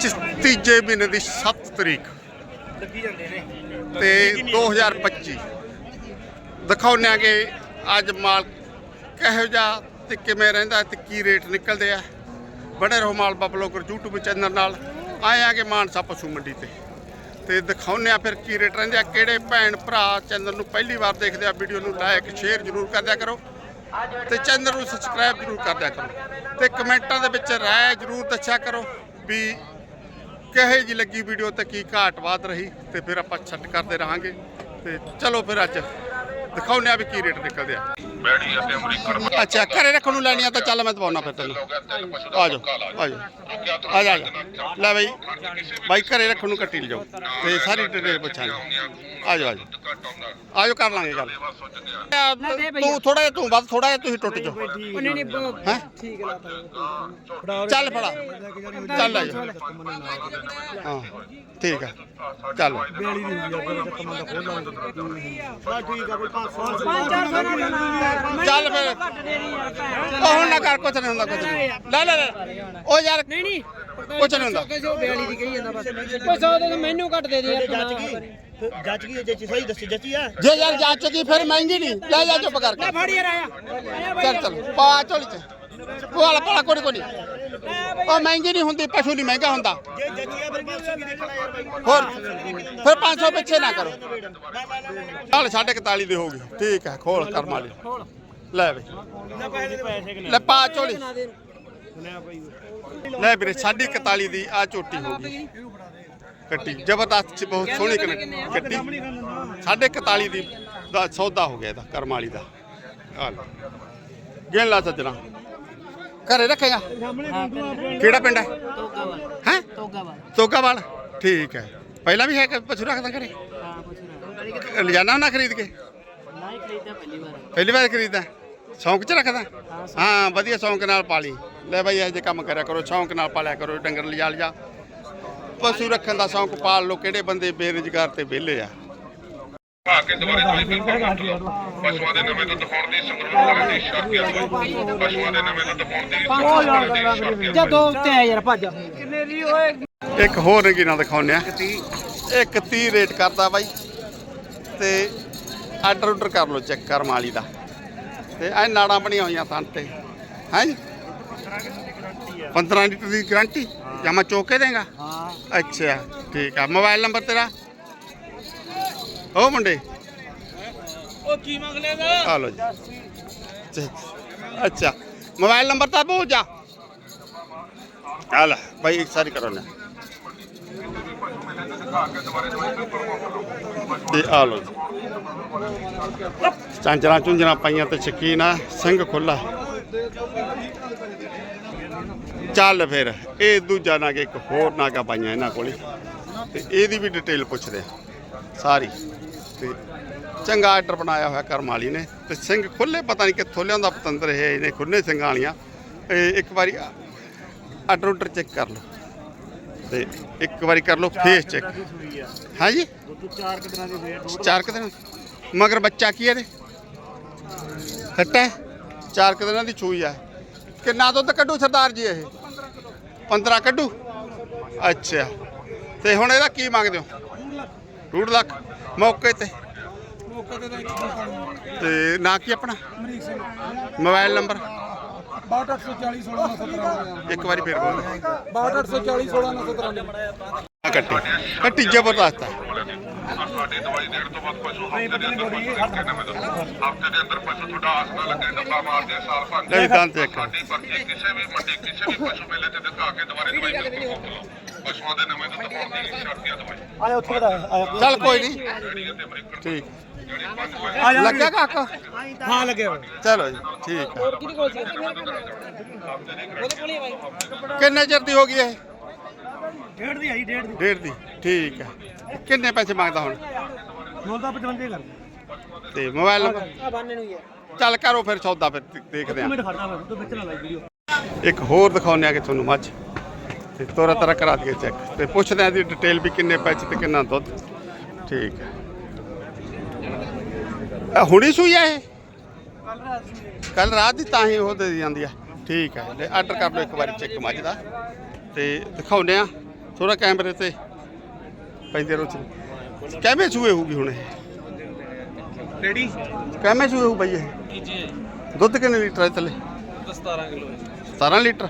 ਤੀਜੇ ਮਹੀਨੇ ਦੀ 7 ਤਰੀਕ। ਲੱਗੀ ਜਾਂਦੇ ਨੇ। ਤੇ 2025 ਦਿਖਾਉਂਦੇ ਆ ਕਿ ਅੱਜ ਮਾਲ ਕਿਹੋ ਜਿਹਾ ਤੇ ਕਿਵੇਂ ਰਹਿੰਦਾ ਤੇ ਕੀ ਰੇਟ ਨਿਕਲਦੇ ਆ। ਬੜੇ ਰਹੋ ਮਾਲ ਬਬਲੋਗਰ YouTube ਚੈਨਲ ਨਾਲ। ਆਏ ਆ ਕਿ ਮਾਨਸਾ ਪਸ਼ੂ ਮੰਡੀ ਤੇ। ਤੇ ਦਿਖਾਉਂਦੇ ਆ ਫਿਰ ਕੀ ਰੇਟ ਰਹਿੰਦੇ ਆ। ਕਿਹੜੇ ਭੈਣ ਭਰਾ ਚੈਨਲ ਨੂੰ ਪਹਿਲੀ ਵਾਰ ਦੇਖਦੇ ਆ ਵੀਡੀਓ ਨੂੰ ਲਾਇਕ ਸ਼ੇਅਰ ਜ਼ਰੂਰ ਕਰ ਦਿਆ ਕਰੋ। ਤੇ ਚੈਨਲ ਨੂੰ ਸਬਸਕ੍ਰਾਈਬ ਜ਼ਰੂਰ ਕਰ ਦਿਆ ਕਰੋ। ਤੇ ਕਮੈਂਟਾਂ ਦੇ ਵਿੱਚ ਰਾਏ ਜ਼ਰੂਰ ਦੱਸਿਆ ਕਰੋ ਵੀ ਕਿਹੇ ਜੀ ਲੱਗੀ ਵੀਡੀਓ ਤੇ ਕੀ ਘਾਟ ਵਾਧ ਰਹੀ ਤੇ ਫਿਰ ਆਪਾਂ ਛੱਡ ਕਰਦੇ ਰਹਾਂਗੇ। ਤੇ ਚਲੋ ਫਿਰ ਅੱਜ ਦਿਖਾਉਂਦੇ ਆ ਵੀ ਕੀ ਰੇਟ ਨਿਕਲਦੇ ਆ। ਬੈੜੀ ਅਤੇ ਅਮਰੀਕਨ ਅੱਛਾ ਘਰੇ ਰੱਖਣ ਨੂੰ ਲੈਣੀ ਆ ਤਾਂ ਚੱਲ ਮੈਂ ਦਵਾਉਣਾ ਫਿਰ ਤੈਨੂੰ। ਆ ਜਾਓ ਆ ਜਾਓ। ਆ ਜਾ ਆ ਜਾ। ਲੈ ਬਈ ਬਾਈ ਘਰੇ ਰੱਖਣ ਨੂੰ ਕੱਟੀ ਲਿਜਾਓ ਤੇ ਸਾਰੀ ਡਿਟੇਲ ਪੁੱਛਾਂਗੇ ਆ ਜਾਓ ਆ ਜਾਓ। ਆ ਜਾਓ ਕਰ ਲਾਂਗੇ ਗੱਲ। ਤੂੰ ਥੋੜਾ ਜਿਹਾ ਤੂੰ ਵੱਧ ਥੋੜਾ ਜਿਹਾ ਤੁਸੀਂ ਟੁੱਟ ਜਾਓ। ਉਹਨੇ ਨਹੀਂ ਹੈਂ? ਠੀਕ ਲਾ ਚੱਲ ਫੜਾ। ਚੱਲ ਆ ਜਾ। ਹਾਂ ਠੀਕ ਆ। ਚੱਲ। ਬੇਲੀ ਦੀ ਹੁੰਦੀ ਆ ਫਿਰ ਤਾਂ ਕਮਾਂ ਦਾ ਖੋਲ ਲਾਂਗੇ ਹਾਂ ਠੀਕ ਆ ਕੋਈ 500 500 ਨਾ ਚੱਲ ਫਿਰ। ਉਹ ਹੁਣ ਨਾ ਕਰ ਕੁਛ ਨਹੀਂ ਹੁੰਦਾ ਕੁਛ ਨਹੀਂ। ਲੈ ਲੈ ਲੈ। ਉਹ ਯਾਰ ਨਹੀਂ ਨਹੀਂ। ਕੁਛ ਨਹੀਂ ਹੁੰਦਾ। ਕਿਸੇ ਉਹ ਬੇਲੀ ਦੀ ਕਹੀ ਜਾਂਦਾ ਬਸ। ਉਹ 100 ਦੇ ਮੈਨੂੰ ਘੱਟ ਦੇ ਦੇ ਯਾਰ ਜੱਜ ਕੀ? ਜੱਜ ਕੀ ਜੇ ਸਹੀ ਦੱਸੀ ਜੱਜੀ ਆ ਜੇ ਯਾਰ ਜਾਂਚ ਕੀ ਫਿਰ ਮਹਿੰਗੀ ਨਹੀਂ। ਲੈ ਜਾ ਚੁੱਪ ਕਰਕੇ। ਫੜ ਯਾਰ ਆਇਆ। ਚੱਲ ਚੱਲ। ਪਾ ਝੋਲੀ ਚ। ਪਵਾਲਾ ਪਵਾਲਾ ਕੋਈ ਕੋਈ ਉਹ ਮਹਿੰਗੀ ਨਹੀਂ ਹੁੰਦੀ, ਪਸ਼ੂ ਨਹੀਂ ਮਹਿੰਗਾ ਹੁੰਦਾ। ਜੇ ਜੱਜੀ ਆ ਫਿਰ 500 ਕੀ ਦੇਖਣਾ ਯਾਰ ਬਾਈ ਹੋਰ ਫਿਰ 500 ਪਿੱਛੇ ਨਾ ਕਰੋ। ਚੱਲ 41 ਦੀ ਹੋਊਗੀ ਠੀਕ ਹੈ, ਖੋਲ ਕਰ ਮਾਲੀ ਲੈ ਬਈ ਲੈ ਪਾ ਝੋਲੀ ਲੈ ਵੀਰੇ 41 ਦੀ ਆ ਝੋਟੀ ਹੋ ਗਈ। ਕੱਟੀ। ਜ਼ਬਰਦਸਤ ਚ ਬਹੁਤ ਸੋਹਣੀ ਕਨ- ਕੱਟੀ। 41 ਦੀ ਦਾ ਸੌਦਾ ਹੋ ਗਿਆ ਇਹਦਾ, ਕਰਮ ਵਾਲੀ ਦਾ। ਆ ਗਿਣ ਲਾ ਸੱਜਣਾ। ਘਰੇ ਰੱਖੇਗਾ ਕਿਹੜਾ ਪਿੰਡ ਹੈ? ਹੈ? ਤੋਗਾਵਾਲ। ਠੀਕ ਹੈ। ਪਹਿਲਾਂ ਵੀ ਹੈ ਕਿ ਪਸ਼ੂ ਰੱਖਦਾ ਘਰੇ? ਲਿਜਾਣਾ ਨਾ ਖਰੀਦ ਕੇ? ਨਹੀਂ ਖਰੀਦਦਾ ਪਹਿਲੀ ਵਾਰ ਪਹਿਲੀ ਵਾਰ ਖਰੀਦਦਾ। ਸ਼ੌਂਕ ਚ ਰੱਖਦਾ? ਹਾਂ, ਵਧੀਆ ਸ਼ੌਂਕ ਨਾਲ ਪਾਲੀ। ਲੈ ਬਾਈ, ਇਹ ਜੇ ਕੰਮ ਕਰਿਆ ਕਰੋ, ਸ਼ੌਂਕ ਨਾਲ ਪਾਲਿਆ ਕਰੋ, ਡੰਗਰ ਲਿਜਾ ਲਿਜਾ ਪਸ਼ੂ ਰੱਖਣ ਦਾ ਸ਼ੌਂਕ ਪਾਲ ਲੋ ਕਿਹੜੇ ਬੰਦੇ ਬੇਰੁਜ਼ਗਾਰ ਤੇ ਵਿਹਲੇ ਆ? ਆ ਕੇ ਦੁਬਾਰੇ ਦਵਾਈ ਬਿਲਕੁਲ ਪਸ਼ੂਆਂ ਦੇ ਨਵੇਂ ਦੁੱਧ ਪਾਉਣ ਦੀ ਸੰਗਰੂਰ ਦੀ ਸ਼ਰਤੀਆ ਦਵਾਈ ਪਸ਼ੂਆਂ ਦੇ ਨਵੇਂ ਦੁੱਧ ਪਾਉਣ ਦੀ ਸੰਗਰੂਰ ਕਰਨ ਦੀ ਸ਼ਰਤੀਆ ਜਾ ਦੋ ਉੱਤੇ ਆ ਯਾਰ ਭੱਜ। ਕਿੰਨੇ ਦੀ ਓਏ? ਇੱਕ ਹੋਰ ਰੰਗੀ ਨਾਲ ਦਿਖਾਉਂਦੇ ਆ। ਇੱਕ 30 ਰੇਟ ਕਰਦਾ ਬਾਈ। ਤੇ ਆਰਡਰ ਆਰਡਰ ਕਰ ਲੋ ਚੈੱਕ ਕਰ ਮਾਲੀ ਦਾ। ਤੇ ਇਹ ਨਾੜਾਂ ਬਣੀਆਂ ਹੋਈਆਂ ਥਣ ਤੇ। ਹੈ ਜੀ? 15 ਲੀਟਰ ਦੀ ਗਾਰੰਟੀ ਜਾਂ ਮੈਂ ਚੋਕੇ ਦੇਗਾ? ਹਾਂ। ਅੱਛਾ ਠੀਕ ਆ। ਮੋਬਾਈਲ ਨੰਬਰ ਤੇਰਾ? ਉਹ ਮੁੰਡੇ। ਉਹ ਕੀ ਮੰਗ ਲੇਗਾ ਆ ਲੋ ਜੀ। ਅੱਛਾ- ਮੋਬਾਈਲ ਨੰਬਰ ਤਾਂ ਬੋਲ ਜਾ। ਆ ਲੈ ਭਾਈ ਇੱਕ ਸਾਰੀ ਕਰੋ ਨਾ। ਤੇ ਆ ਲੋ ਜੀ। ਚਾਂਜਰਾ ਚੁੰਜਰਾ ਪਾਈਆਂ ਤੇ ਸ਼ਕੀਨ ਆ ਸਿੰਘ ਖੁੱਲਾ ਚੱਲ ਫਿਰ ਇਹ ਦੂਜਾ ਨਾਗਾ ਇੱਕ ਹੋਰ ਨਾਗਾ ਪਾਈਆਂ ਇਹਨਾਂ ਕੋਲੇ। ਤੇ ਇਹਦੀ ਵੀ ਡਿਟੇਲ ਪੁੱਛਦੇ ਆ। ਸਾਰੀ। ਤੇ ਚੰਗਾ ਆਰਡਰ ਬਣਾਇਆ ਹੋਇਆ ਕਰਮਾਲੀ ਨੇ। ਤੇ ਸਿੰਘ ਖੁੱਲੇ ਪਤਾ ਨਹੀਂ ਕਿੱਥੋਂ ਲਿਆਉਂਦਾ, ਪਤੰਦਰ ਇਹ, ਇਹਨੇ ਖੁੱਲੇ ਸਿੰਘਾਂ ਵਾਲੀਆਂ। ਇਹ ਇੱਕ ਵਾਰੀ ਆਰਡਰ ਆਰਡਰ ਚੈੱਕ ਕਰ ਲਓ। ਤੇ ਇੱਕ ਵਾਰੀ ਕਰ ਲਓ ਫੇਸ ਚੈੱਕ ਹਾਂਜੀ ਚਾਰ ਦਿਨਾਂ ਦੀ ਵੇਟ ਚਾਰ ਕੁ ਦਿਨ ਮਗਰ ਬੱਚਾ ਕੀ ਹੈ ਇਹਦੇ? ਖੱਟਾ ਹੈ? ਚਾਰ ਕੁ ਦਿਨਾਂ ਦੀ ਚੂਈ ਆ। ਕਿੰਨਾ ਦੁੱਧ ਕੱਢੂ ਸਰਦਾਰ ਜੀ ਇਹ? 15 ਕੱਢੂ? ਅੱਛਾ। ਤੇ ਹੁਣ ਇਹਦਾ ਕੀ ਮੰਗਦੇ ਹੋ? 2 ਲੱਖ ਮੌਕੇ ਤੇ। ਤੇ ਨਾਂ ਕੀ ਆਪਣਾ? Mobile number? 6840 16917 ਇੱਕ ਵਾਰੀ ਫੇਰ ਬੋਲ। 6840 16917 ਆ ਕੱਟੀ। ਕੱਟੀ ਜ਼ਬਰਦਸਤ ਹੈ ਸਾਡੀ ਦਵਾਈ ਦੇਣ ਤੋਂ ਬਾਅਦ ਪਸ਼ੂ ਹਫ਼ਤੇ ਦੇ ਅੰਦਰ ਹਫ਼ਤੇ ਦੇ ਅੰਦਰ ਪਸ਼ੂ ਤੁਹਾਡਾ ਆਸਨਾ ਲੱਗੇ ਡੱਬਾ ਮਾਰਦੇ ਸਾਲ ਲੈ ਵੀ ਦੰਦ ਚੈੱਕ ਕਰ। ਸਾਡੀ ਪਰਚੀ ਕਿਸੇ ਵੀ ਮੰਡੀ ਕਿਸੇ ਵੀ ਪਸ਼ੂ ਮੇਲੇ ਤੇ ਦਿਖਾ ਕੇ ਦੁਬਾਰੇ ਦਵਾਈ ਮੁਫਤ ਲਓ ਪਸ਼ੂਆਂ ਦੇ ਨਵੇਂ ਦੁੱਧ ਪਾਉਣ ਦੀ ਸ਼ਰਤੀਆ ਦਵਾਈ। ਆਇਆ ਉੱਥੇ ਬਤਾ ਆਇਆ ਚੱਲ ਕੋਈ ਨਹੀਂ। ਠੀਕ। ਲੱਗਿਆ ਕਾਕਾ? ਹਾਂ ਲੱਗਿਆ ਚਲੋ ਜੀ ਠੀਕ ਆ। ਕਿੰਨੇ ਚਿਰ ਦੀ ਹੋ ਗਈ ਇਹ? ਡੇਢ ਦੀ ਆਈ ਡੇਢ ਦੀ। ਡੇਢ ਦੀ ਠੀਕ ਹੈ ਕਿੰਨੇ ਪੈਸੇ ਮੰਗਦਾ ਹੁਣ? ਮੁੱਲ ਤਾਂ 55 ਕਰ ਤੇ ਮੋਬਾਈਲ ਨੰਬਰ? ਆ ਬੰਨੇ ਨੂੰ ਹੀ ਆ। ਚੱਲ ਕਰੋ ਫਿਰ ਸੌਦਾ ਫਿਰ ਦੇ- ਦੇਖਦੇ ਮਿੰਟ ਆਂ। ਖੜਦਾ ਮੈਂ ਤੂੰ ਵਿੱਚ ਨਾ ਲਾਈ ਵੀਡੀਓ। ਇੱਕ ਹੋਰ ਦਿਖਾਉਂਦੇ ਆ ਕਿ ਤੁਹਾਨੂੰ ਮੱਝ। ਤੇ ਤੋਰਾ ਤਰਾ ਕਰਾ ਦਈਏ ਚੈੱਕ ਤੇ ਪੁੱਛਦੇ ਆ ਦੀ ਡਿਟੇਲ ਵੀ ਕਿੰਨੇ ਪੈਸੇ ਤੇ ਕਿੰਨਾ ਦੁੱਧ। ਠੀਕ ਹੈ। ਹੁਣੀ ਸੂਈ ਆ ਇਹ? ਕੱਲ ਰਾਤ ਦੀ ਤਾਂ ਹੀ ਉਹ ਦੇ ਜਾਂਦੀ ਆ। ਠੀਕ ਹੈ ਲੈ ਆਰਡਰ ਕਰ ਲਓ ਇੱਕ ਵਾਰੀ ਚੈੱਕ ਮੱਝ ਦਾ। ਤੇ ਦਿਖਾਉਂਦੇ ਆ ਥੋੜਾ ਕੈਮਰੇ ਤੇ। ਪੈਂਦੇ ਰੋਚ ਕਿਵੇਂ ਸੂਏ ਹੋਊਗੀ ਹੁਣ ਇਹ? ਰੈਡੀ ਕਿਵੇਂ ਸੂਏ ਹੋਊ ਬਾਈ ਇਹ? ਜੀ ਦੁੱਧ ਕਿੰਨੇ ਲੀਟਰ ਹੈ ਥੱਲੇ? 17 ਕਿਲੋ 17 ਲੀਟਰ?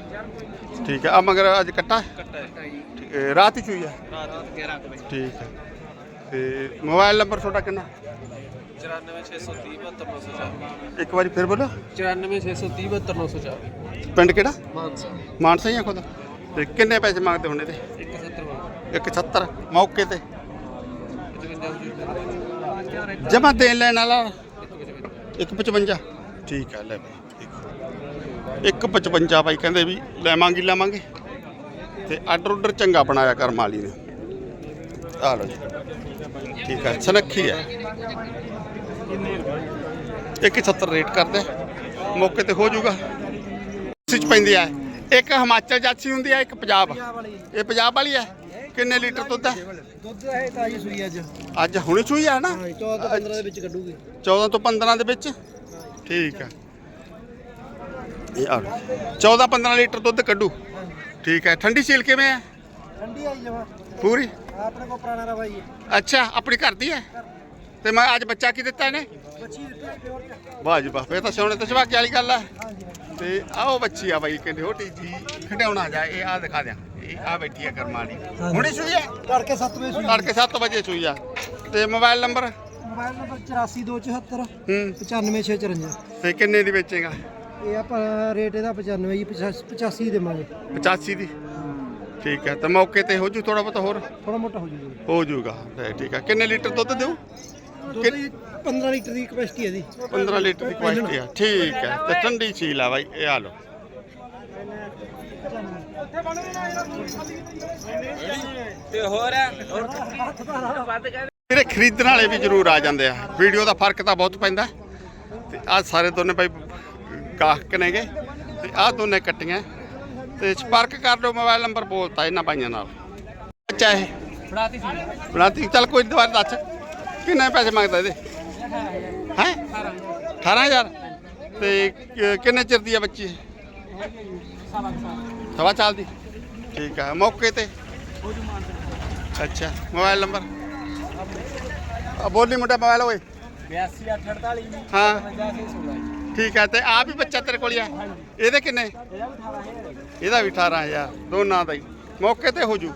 ਠੀਕ ਹੈ। ਆ ਮਗਰ ਅੱਜ ਕੱਟਾ? ਠੀਕ, ਰਾਤ ਹੀ ਚੂਈ ਹੈ? ਰਾਤ 11 ਵਜੇ ਠੀਕ ਹੈ। ਤੇ ਮੋਬਾਈਲ ਨੰਬਰ ਤੁਹਾਡਾ ਕਿੰਨਾ? 94630 72904 ਇੱਕ ਵਾਰੀ ਫਿਰ ਬੋਲੋ। 94630 72904 ਪਿੰਡ ਕਿਹੜਾ? ਮਾਨਸਾ। ਮਾਨਸਾ ਹੀ ਆ ਖੁਦ। ਤੇ ਕਿੰਨੇ ਪੈਸੇ ਮੰਗਦੇ ਹੁਣ ਇਹਦੇ 170 170 ਮੌਕੇ ਤੇ। 55 ਜਮਾ ਦੇਣ ਲੈਣ ਵਾਲਾ? 155 ਠੀਕ ਹੈ ਲੈ ਬਈ। 155 ਬਾਈ ਕਹਿੰਦੇ ਵੀ ਲੈਵਾਂਗੇ ਲੈਵਾਂਗੇ ਤੇ ਆਰਡਰ ਉਡਰ ਚੰਗਾ ਬਣਾਇਆ ਕਰ ਮਾਲੀ ਨੇ। ਆ ਲਓ ਜੀ। ਠੀਕ ਹੈ ਸਨੱਖੀ ਹੈ 170 ਰੇਟ ਕਰਦੇ। ਮੌਕੇ ਤੇ ਹੋ ਜਾਊਗਾ। ਸਿੱਚ ਪੈਂਦੀ ਹੈ ਇੱਕ ਹਿਮਾਚਲ ਜਾਤੀ ਹੁੰਦੀ ਹੈ ਇੱਕ ਪੰਜਾਬ। ਇਹ ਪੰਜਾਬ ਵਾਲੀ ਹੈ ਕਿੰਨੇ ਲੀਟਰ ਦੁੱਧ ਹੈ ਦੁੱਧ ਹੈ ਤਾਜੀ ਸੂਈ ਅੱਜ। ਅੱਜ ਹੁਣੇ ਚੂਈ ਹੈ ਨਾ? 14 ਤੋਂ 15 ਦੇ ਵਿੱਚ ਕੱਢੂਗੀ। 14 ਤੋਂ 15 ਦੇ ਵਿੱਚ? ਠੀਕ ਆ। ਇਹ ਆ 14 15 ਲੀਟਰ ਦੁੱਧ ਕੱਢੂ। ਠੀਕ ਹੈ ਠੰਡੀ ਸੀਲ ਕਿਵੇਂ ਹੈ? ਠੰਡੀ ਆਈ ਜਮਾ ਪੂਰੀ? ਆਪਣੇ ਕੋਲ ਪੁਰਾਣਾ ਰਵਾ ਹੀ ਹੈ ਅੱਛਾ ਆਪਣੀ ਘਰ ਦੀ ਹੈ? ਤੇ ਮੈਂ ਅੱਜ ਬੱਚਾ ਕੀ ਦਿੱਤਾ ਇਹਨੇ? ਬੱਚੀ ਦਿੱਤੀ ਪਿਓਰ ਚ ਵਾਹ ਜੀ ਵਾਹ ਫੇਰ ਤਾਂ ਸੋਹਣੇ ਤੇ ਸੁਭਾਗੀ ਵਾਲੀ ਗੱਲ ਹੈ ਤੇ ਆਹ ਉਹ ਬੱਚੀ ਆ ਬਾਈ ਕਹਿੰਦੇ ਹੋਟੀ ਜੀ ਖਡਾਉਣਾ ਜਾ ਇਹ ਆ ਦਿਖਾ ਦਿਆਂ। ਇਹ ਆ ਬੈਠੀ ਆ ਕਰਮਾਂ ਵਾਲੀ ਹੁਣੇ ਸੂਈ ਹੈ ਤੜਕੇ 7 ਵਜੇ ਸੂਈ ਤੜਕੇ 7 ਵਜੇ ਸੂਈ ਆ। ਤੇ ਮੋਬਾਈਲ ਨੰਬਰ? ਮੋਬਾਈਲ ਨੰਬਰ 84274 ਹੂੰ। 95654 ਤੇ ਕਿੰਨੇ ਦੀ ਵੇਚੇਗਾ? ਇਹ ਆਪਾਂ ਰੇਟ ਇਹਦਾ 95 ਜੀ 85 ਦੇਵਾਂਗੇ। 85 ਦੀ? ਠੀਕ ਹੈ ਤੇ ਮੌਕੇ ਤੇ ਹੋ ਜੂ ਥੋੜਾ ਬਹੁਤਾ ਹੋਰ? ਥੋੜਾ ਮੋਟਾ ਹੋ ਜੂਗਾ ਹੋ ਜਾਊਗਾ ਤੇ ਠੀਕ ਹੈ। ਕਿੰਨੇ ਲੀਟਰ ਦੁੱਧ ਦਿਓ? ਦੁੱਧ ਦੀ 15 ਲੀਟਰ ਦੀ ਕਪੈਸਿਟੀ ਹੈ ਦੀ 15 ਲੀਟਰ ਦੀ ਕੁਆਲਿਟੀ ਆ ਠੀਕ ਹੈ। ਤੇ ਠੰਡੀ ਝੀਲ ਆ ਬਾਈ ਇਹ ਆ ਲਓ। ਤੇ ਹੋਰ ਜਿਹੜੇ ਖਰੀਦਣ ਵਾਲੇ ਵੀ ਜ਼ਰੂਰ ਆ ਜਾਂਦੇ ਆ। ਵੀਡੀਓ ਦਾ ਫ਼ਰਕ ਤਾਂ ਬਹੁਤ ਪੈਂਦਾ। ਤੇ ਆ ਸਾਰੇ ਦੋਨੇ ਭਾਈ ਗਾਹਕ ਨੇਗੇ ਤੇ ਆ ਦੋਨੇ ਕੱਟੀਆਂ। ਤੇ ਸੰਪਰਕ ਕਰ ਲਓ ਮੋਬਾਈਲ ਨੰਬਰ ਬੋਲਤਾ ਇਹਨਾਂ ਭਾਈਆਂ ਨਾਲ। ਬੱਚਾ ਇਹ। ਸੀ। ਬਣਾਤੀ। ਚੱਲ ਕੋਈ ਦੁਬਾਰਾ ਦੱਸ। ਕਿੰਨੇ ਪੈਸੇ ਮੰਗਦਾ ਇਹਦੇ? ਹੈ? 18000 ਤੇ ਕਿੰਨੇ ਚਿਰ ਦੀ ਆ ਬੱਚੀ? ਸਵਾ ਸਾਲ ਦੀ। ਠੀਕ ਆ ਮੌਕੇ ਤੇ। ਅੱਛਾ ਮੋਬਾਈਲ ਨੰਬਰ। ਆ ਬੋਲੀ ਮੁੰਡਾ ਮੋਬਾਈਲ ਓਏ। 8248 ਹਾਂ। 50 ਠੀਕ ਹੈ ਤੇ ਆ ਵੀ ਬੱਚਾ ਤੇਰੇ ਕੋਲ ਹੀ ਆ? ਇਹਦੇ ਕਿੰਨੇ? ਇਹਦਾ ਵੀ 18000 ਦੋਨਾਂ ਦਾ ਹੀ। ਮੌਕੇ ਤੇ ਹੋ ਜੂ।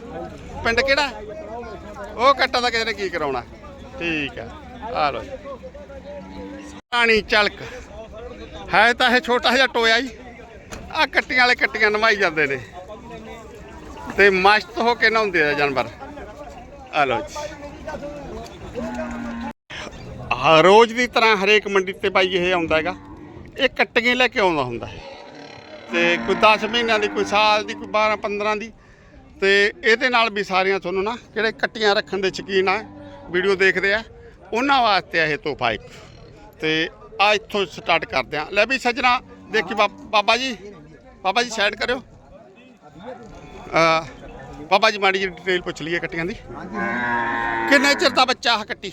ਪਿੰਡ ਕਿਹੜਾ? ਉਹ ਕੱਟਾ ਦਾ ਕਿਸੇ ਨੇ ਕੀ ਕਰਾਉਣਾ? ਠੀਕ ਹੈ ਆ ਲੋ ਪਾਣੀ ਚਲਕ ਹੈ ਤਾਂ ਇਹ ਛੋਟਾ ਜਿਹਾ ਟੋਇਆ ਹੀ। ਆ ਕੱਟੀਆਂ ਵਾਲੇ ਕੱਟੀਆਂ ਨਵਾਈ ਜਾਂਦੇ ਨੇ। ਤੇ ਮਸਤ ਹੋ ਕੇ ਨਹਾਉਂਦੇ ਆ ਜਾਨਵਰ। ਆ ਲੋ ਜੀ। ਰੋਜ਼ ਦੀ ਤਰ੍ਹਾਂ ਹਰੇਕ ਮੰਡੀ ਤੇ ਭਾਈ ਇਹ ਆਉਂਦਾ ਹੈਗਾ। ਇਹ ਕੱਟੀਆਂ ਲੈ ਕੇ ਆਉਂਦਾ ਹੁੰਦਾ ਹੈ। ਤੇ ਕੋਈ 10 ਮਹੀਨਿਆਂ ਦੀ, ਕੋਈ ਸਾਲ ਦੀ, ਕੋਈ 12 15 ਦੀ। ਤੇ ਇਹਦੇ ਨਾਲ ਵੀ ਸਾਰੀਆਂ ਤੁਹਾਨੂੰ ਨਾ ਜਿਹੜੇ ਕੱਟੀਆਂ ਰੱਖਣ ਦੇ ਸ਼ਕੀਨ ਆ, ਵੀਡੀਓ ਦੇਖਦੇ ਆ। ਉਹਨਾਂ ਵਾਸਤੇ ਇਹ ਤੋਹਫਾ ਇੱਕ। ਤੇ ਆ ਇੱਥੋਂ ਸਟਾਰਟ ਕਰਦੇ ਆ। ਲੈ ਵੀ ਸੱਜਣਾ, ਦੇਖੀ ਬਾ- ਬਾਬਾ ਜੀ। ਬਾਬਾ ਜੀ ਸਾਈਡ ਕਰਿਓ। ਆ ਬਾਬਾ ਜੀ, ਮਾੜੀ ਜਿਹੀ ਡਿਟੇਲ ਪੁੱਛ ਲਈਏ ਕੱਟੀਆਂ ਦੀ। ਕਿੰਨੇ ਚਿਰ ਦਾ ਬੱਚਾ ਆ ਕੱਟੀ?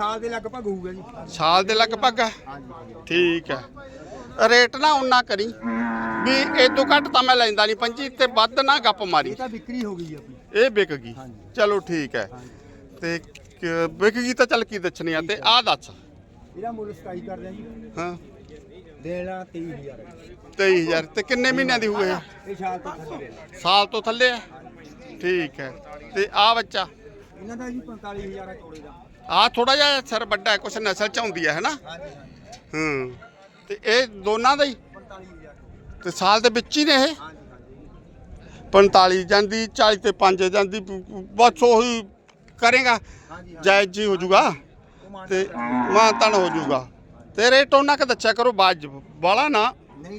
ਸਾਲ ਦੇ ਲਗਭਗ ਹੋਊਗਾ ਜੀ। ਸਾਲ ਦੇ ਲਗਭਗ? ਆ? ਠੀਕ ਹੈ। ਰੇਟ ਨਾ ਉਨਾ ਕਰੀ ਵੀ ਇਹ ਤੋਂ ਘੱਟ ਤਾਂ ਮੈਂ ਲੈਂਦਾ ਨਹੀਂ ਪੰਜੀ ਤੇ ਵੱਧ ਨਾ ਗੱਪ ਮਾਰੀ। ਤਾਂ ਵਿਕਰੀ ਹੋ ਗਈ ਆਪਣੀ। ਇਹ ਵਿਕ ਗਈ। ਚਲੋ ਠੀਕ ਹੈ। ਤੇ ਕ- ਵਿਕ ਗਈ ਤਾਂ ਚੱਲ ਕੀ ਦੱਸਣੀ ਆ? ਤੇ ਆਹ ਦੱਸ। ਇਹਦਾ ਮੁੱਲ 27 ਕਰਦੇ ਆ ਜੀ। ਹਾਂ। ਦੇਣਾ 23000 23000 ਤੇ ਕਿੰਨੇ ਮਹੀਨਿਆਂ ਦੀ ਹੋਏ ਇਹ? ਇਹ ਸਾਲ ਤੋਂ ਥੱਲੇ ਸਾਲ ਤੋਂ ਥੱਲੇ ਆ? ਠੀਕ ਹੈ। ਤੇ ਆਹ ਬੱਚਾ? ਇਹਨਾਂ ਦਾ ਜੀ 45000 ਤੋੜੇ ਦਾ। ਆਹ ਥੋੜਾ ਜਿਹਾ ਸਰ ਵੱਡਾ ਹੈ ਕੁਛ ਨਸਲ ਚ ਆਉਂਦੀ ਹੈ ਹੈਨਾ? ਹੂੰ ਤੇ ਇਹ ਦੋਨਾਂ ਦਾ ਹੀ? 45000 ਤੇ। ਸਾਲ ਦੇ ਵਿੱਚ ਹੀ ਨੇ ਇਹ? ਹਾਂਜੀ ਹਾਂਜੀ। 45 ਜਾਂਦੀ 40 ਤੇ 5 ਜਾਂਦੀ ਬਸ ਉਹੀ ਕਰੇਗਾ। ਜਾਇਜ਼ ਜੀ ਹੋ ਜਾਊਗਾ। ਤੇ ਮਾਨਤਨ ਹੋ। ਜਾਊਗਾ। ਤੇ ਰੇਟ ਉਹਨਾਂ ਕ ਦੱਸਿਆ ਕਰੋ ਬਾਜ ਬਾਲਾ ਨਾ।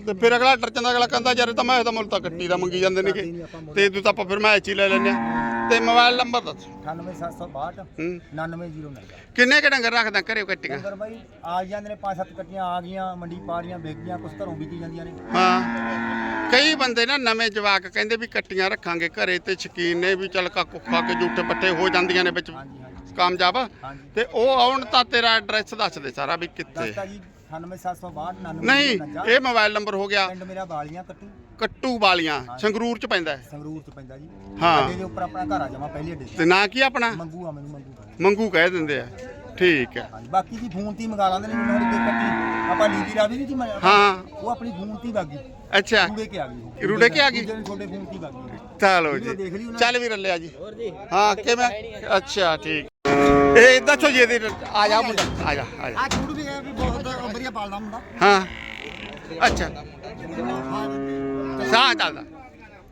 ਤੇ ਫਿਰ ਅਗਲਾ ਡਰ ਜਾਂਦਾ ਅਗਲਾ ਕਹਿੰਦਾ ਯਾਰ ਇਹ ਤਾਂ ਮੈਂ ਇਹਦਾ ਮੁੱਲ ਤਾਂ ਕੱਟੀ ਦਾ ਮੰਗੀ ਜਾਂਦੇ ਨੇਗੇ। ਤੇ ਤੂੰ ਤਾਂ ਆਪਾਂ ਫਿਰ ਮੈਂ ਐਚੀ ਲੈ ਲੈਂਦੇ ਹਾਂ। ਤੇ ਮੋਬਾਈਲ ਨੰਬਰ ਦੱਸ। 98762 ਹੂੰ। 9909 ਕਿੰਨੇ ਕ ਡੰਗਰ ਰੱਖਦਾ ਘਰੇ ਕੱਟੀਆਂ? ਡੰਗਰ ਬਾਈ ਆ ਜਾਂਦੇ ਨੇ ਪੰਜ ਸੱਤ ਕੱਟੀਆਂ ਆ ਗਈਆਂ ਮੰਡੀ ਪਾ ਰਹੀਆਂ ਵਿਕ ਗਈਆਂ ਕੁਝ ਘਰੋਂ ਵਿਕੀ ਜਾਂਦੀਆਂ ਨੇ। ਹਾਂ। ਕਈ ਬੰਦੇ ਨਾ ਨਵੇਂ ਜਵਾਕ ਕਹਿੰਦੇ ਵੀ ਕੱਟੀਆਂ ਰੱਖਾਂਗੇ ਘਰੇ ਤੇ ਸ਼ਕੀਨ ਨੇ ਵੀ ਚੱਲ ਕਾਕੂ ਖਾ ਕੇ ਝੂਠੇ ਪੱਠੇ ਹੋ ਜਾਂਦੀਆਂ ਨੇ ਵਿੱਚ ਹਾਂਜੀ ਹਾਂਜੀ। ਕਾਮਯਾਬ। ਹਾਂਜੀ। ਤੇ ਉਹ ਆਉਣ ਤਾਂ ਤੇਰਾ ਐਡਰੈਸ ਦੱਸ ਦੇ ਸਾਰਾ ਵੀ ਕਿੱਥੇ। ਦੱਸਤਾ ਜੀ 98762 ਨਹੀਂ ਇਹ ਮੋਬਾਈਲ ਨੰਬਰ ਹੋ ਗਿਆ। ਪਿੰਡ ਮੇਰਾ ਬਾਲੀਆਂ ਕੱਟੂ। ਕੱਟੂ ਵਾਲੀਆਂ ਸੰਗਰੂਰ ਚ ਪੈਂਦਾ ਹੈ। ਸੰਗਰੂਰ ਚ ਪੈਂਦਾ ਜੀ। ਹਾਂ। ਅੱਡੇ ਦੇ ਉੱਪਰ ਆਪਣਾ ਘਰ ਆ ਜਾਵਾਂ ਪਹਿਲੀ ਅੱਡੇ ਤੇ ਤੇ ਨਾਂ ਕੀ ਆਪਣਾ? ਮੰਗੂ ਆ ਮੈਨੂੰ ਮੰਗੂ ਕਹਿੰਦੇ। ਮੰਗੂ ਕਹਿ ਦਿੰਦੇ ਆ। ਠੀਕ ਹੈ। ਹਾਂਜੀ ਬਾਕੀ ਜੀ ਫੋਨ ਤੇ ਹੀ ਮੰਗਾ ਲਾਂਦੇ ਨੇ ਮੈਨੂੰ ਕੋਈ ਕੱਟੀ ਆਪਾਂ ਲੀਦੀ ਰਾਵੀ ਨਹੀਂ ਜੀ ਮੈਂ ਹਾਂ। ਉਹ ਆਪਣੀ ਫੋਨ ਤੇ ਹੀ ਵਗ ਗਈ ਅੱਛਾ। ਰੂੜੇ ਕੇ ਆ ਗਈ। ਰੂੜੇ ਕੇ ਆ ਗਈ? ਦੂਜੇ ਫੋਨ ਤੇ ਹੀ ਵਗ ਗਈ ਚਲੋ ਜੀ। ਚੱਲ ਵੀ ਰੱਲਿਆ ਜੀ। ਹਾਂ ਕਿਵੇਂ? ਅੱਛਾ ਠੀਕ। ਇਹ ਦੱਸੋ ਜੀ ਇਹਦੀ ਆ ਜਾ ਮੁੰਡਾ ਆ ਜਾ ਆ ਜਾ। ਆ ਛੋਟੂ ਵੀ ਹੈ ਵੀ ਬਹੁਤ ਵਧੀਆ ਪਾਲਦਾ ਹੁੰਦਾ ਹਾਂ। ਅੱਛਾ। ਸਾਹ ਚੱਲਦਾ।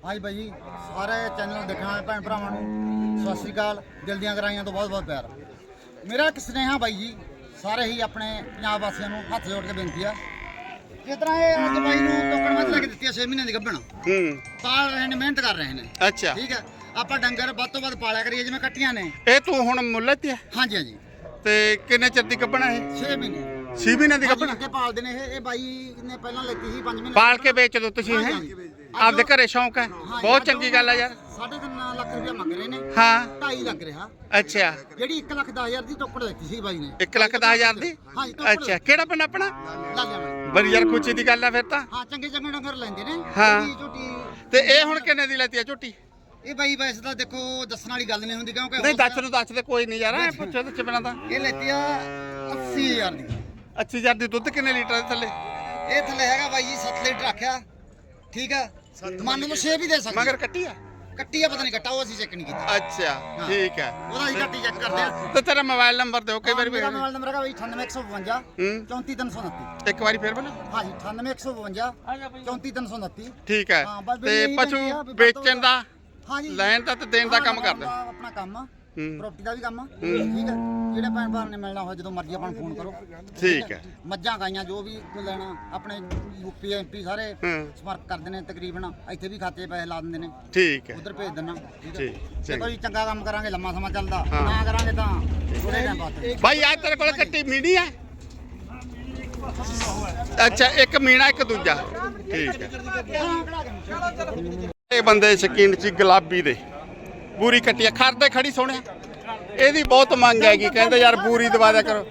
ਹਾਂਜੀ ਬਾਈ ਜੀ ਸਾਰੇ ਚੈਨਲ ਦੇਖਣ ਵਾਲੇ ਭੈਣ ਭਰਾਵਾਂ ਨੂੰ ਸਤਿ ਸ੍ਰੀ ਅਕਾਲ ਦਿਲ ਦੀਆਂ ਗਰਾਈਆਂ ਤੋਂ ਬਹੁਤ ਬਹੁਤ ਪਿਆਰ। ਮੇਰਾ ਇੱਕ ਸੁਨੇਹਾ ਬਾਈ ਜੀ ਸਾਰੇ ਹੀ ਆਪਣੇ ਪੰਜਾਬ ਵਾਸੀਆਂ ਨੂੰ ਹੱਥ ਜੋੜ ਕੇ ਬੇਨਤੀ ਆ। ਜਿਸ ਤਰ੍ਹਾਂ ਇਹ ਅੱਜ ਬਾਈ ਨੂੰ ਟੋਕਣ ਮੱਝ ਲੈ ਕੇ ਦਿੱਤੀ ਆ 6 ਮਹੀਨਿਆਂ ਦੀ ਗੱਭਣ। ਹੂੰ। ਪਾਲ ਰਹੇ ਨੇ ਮਿਹਨਤ ਕਰ ਰਹੇ ਨੇ। ਅੱਛਾ। ਠੀਕ ਹੈ ਆਪਾਂ ਡੰਗਰ ਵੱਧ ਤੋਂ ਵੱਧ ਪਾਲਿਆ ਕਰੀਏ ਜਿਵੇਂ ਕੱਟੀਆਂ ਨੇ। ਇਹ ਤੂੰ ਹੁਣ ਮੁੱਲ ਤੇ ਹਾਂਜੀ ਹਾਂਜੀ। ਤੇ ਕਿੰਨੇ ਚਿਰ ਦੀ ਗੱਭਣਾ ਇਹ? 6 ਮਹੀਨੇ। 6 ਮਹੀਨੇ ਦੀ ਗੱਭਣਾ ਅੱਗੇ ਪਾਲਦੇ ਨੇ ਇਹ ਇਹ ਬਾਈ ਨੇ ਪਹਿਲਾਂ ਲੈਤੀ ਸੀ 5 ਮਹੀਨੇ ਪਾਲ ਕੇ ਵੇਚ ਦੋ ਤੁਸੀਂ ਹੈ? ਆਪਦੇ ਘਰੇ ਸ਼ੌਂਕ ਹੈ? ਬਹੁਤ ਚੰਗੀ ਗੱਲ ਹੈ ਯਾਰ। ਸਾਢੇ ਤਿੰਨ ਲੱਖ ਰੁਪਇਆ ਮੰਗ ਰਹੇ ਨੇ। ਹਾਂ। 2.5 ਲੱਗ ਰਿਹਾ। ਅੱਛਾ। ਜਿਹੜੀ 1 ਲੱਖ 10000 ਦੀ ਟੋਕੜ ਦਿੱਤੀ ਸੀ ਬਾਈ ਨੇ। 1 ਲੱਖ ਦਸ ਹਜ਼ਾਰ ਦੀ? ਹਾਂਜੀ, ਟੋਕੜ। ਅੱਛਾ। ਕਿਹੜਾ ਪਿੰਡ ਆਪਣਾ? ਬੜੀ ਯਾਰ ਖੁਸ਼ੀ ਦੀ ਗੱਲ ਹੈ ਫਿਰ ਤਾਂ। ਹਾਂ ਚੰਗੇ ਚੰਗੇ ਡੰਗਰ ਲੈਂਦੇ ਨੇ। ਹਾਂ। ਤੇ ਇਹ ਹੁਣ ਕਿੰਨੇ ਦੀ ਲੈਤੀ ਹੈ ਝੋਟੀ? ਇਹ ਬਾਈ ਵੈਸੇ ਤਾਂ ਦੇਖੋ ਦੱਸਣ ਵਾਲੀ ਗੱਲ ਨਹੀਂ ਹੁੰਦੀ ਕਿਉਂਕਿ ਨਹੀਂ ਦੱਸ ਨੂੰ ਦੱਸ ਦੇ ਕੋਈ ਨਹੀਂ ਯਾਰ ਐ ਪੁੱਛੋ ਤੇ ਚਬਣਾ ਤਾਂ ਇਹ ਲੈਤੀ ਆ 80000 ਦੀ। 80000 ਦੀ ਦੁੱਧ ਕਿੰਨੇ ਲੀਟਰ ਦੇ ਥੱਲੇ? ਇਹ ਥੱਲੇ ਹੈਗਾ ਬਾਈ ਜੀ 7 ਲੀਟਰ ਰੱਖਿਆ। ਠੀਕ ਆ? ਮੰਨ ਲਓ 6 ਵੀ ਦੇ ਸਕਦੇ। ਮਗਰ ਕੱਟੀ ਆ? ਕੱਟੀ ਆ ਪਤਾ ਨਹੀਂ ਕੱਟਾ ਉਹ ਅਸੀਂ ਚੈੱਕ ਨਹੀਂ ਕੀਤਾ। ਅੱਛਾ ਠੀਕ ਹੈ ਉਹਦਾ ਅਸੀਂ ਕੱਟੀ ਚੈੱਕ ਕਰਦੇ ਆ। ਤੇ ਤੇਰਾ ਮੋਬਾਈਲ ਨੰਬਰ ਦਿਓ ਕਈ ਵਾਰੀ ਮੇਰਾ ਮੋਬਾਈਲ ਨੰਬਰ ਹੈਗਾ ਬਾਈ 98152 ਹੂੰ। 34329 ਇੱਕ ਵਾਰੀ ਫੇਰ ਬੋਲੋ। ਹਾਂਜੀ 98152 34329 ਠੀਕ ਹੈ ਹਾਂ, ਤੇ ਪਸ਼ੂ ਵੇਚਣ ਦਾ ਹਾਂਜੀ ਲੈਣ ਦਾ ਤੇ ਦੇਣ ਦਾ ਹਾਂ, ਕੰਮ ਕਰਦਾ। ਆਪਣਾ ਕੰਮ ਆ। ਹੂੰ ਪ੍ਰਾਪਰਟੀ ਦਾ ਵੀ ਕੰਮ ਆ ਠੀਕ ਹੈ? ਜਿਹੜੇ ਭੈਣ ਭਰਾ ਨੇ ਮਿਲਣਾ ਹੋਇਆ ਜਦੋਂ ਮਰਜ਼ੀ ਆਪਾਂ ਨੂੰ ਫੋਨ ਕਰੋ। ਠੀਕ ਹੈ? ਮੱਝਾਂ ਗਾਈਆਂ ਜੋ ਵੀ ਕੋਈ ਲੈਣਾ ਆਪਣੇ ਯੂਪੀ ਐਮਪੀ ਸਾਰੇ ਹੂੰ। ਸੰਪਰਕ ਕਰਦੇ ਨੇ ਤਕਰੀਬਨ ਇੱਥੇ ਵੀ ਖਾਤੇ 'ਚ ਪੈਸੇ ਲਾ ਦਿੰਦੇ ਨੇ। ਠੀਕ ਹੈ। ਉਧਰ ਭੇਜ ਦਿੰਨਾ ਠੀਕ ਜੇ ਚੰਗਾ। ਕੋਈ ਚੰਗਾ ਕੰਮ ਕਰਾਂਗੇ ਲੰਮਾ ਸਮਾਂ ਚੱਲਦਾ ਹਾਂ। ਨਾ ਕਰਾਂਗੇ ਤਾਂ ਥੋੜੇ ਟਾਈਮ ਬਾਅਦ। ਭਾਈ ਆ ਤੇਰੇ ਕੋਲ ਕੱਟੀ ਮੀਣੀ ਹੈ ਅੱਛਾ ਇੱਕ ਮੀਣਾ ਇੱਕ ਦੂਜਾ। ਠੀਕ ਹੈ। ਇਹ ਬੰਦੇ ਸ਼ਕੀਨ ਸੀ ਗੁਲਾਬੀ ਦੇ। ਬੂਰੀ ਕੱਟੀ ਖੜਦੇ ਖੜੀ ਸੋਹਣਿਆ। ਇਹਦੀ ਬਹੁਤ ਮੰਗ ਹੈਗੀ ਕਹਿੰਦੇ ਯਾਰ ਬੂਰੀ ਦਵਾ ਦਿਆ ਕਰੋ।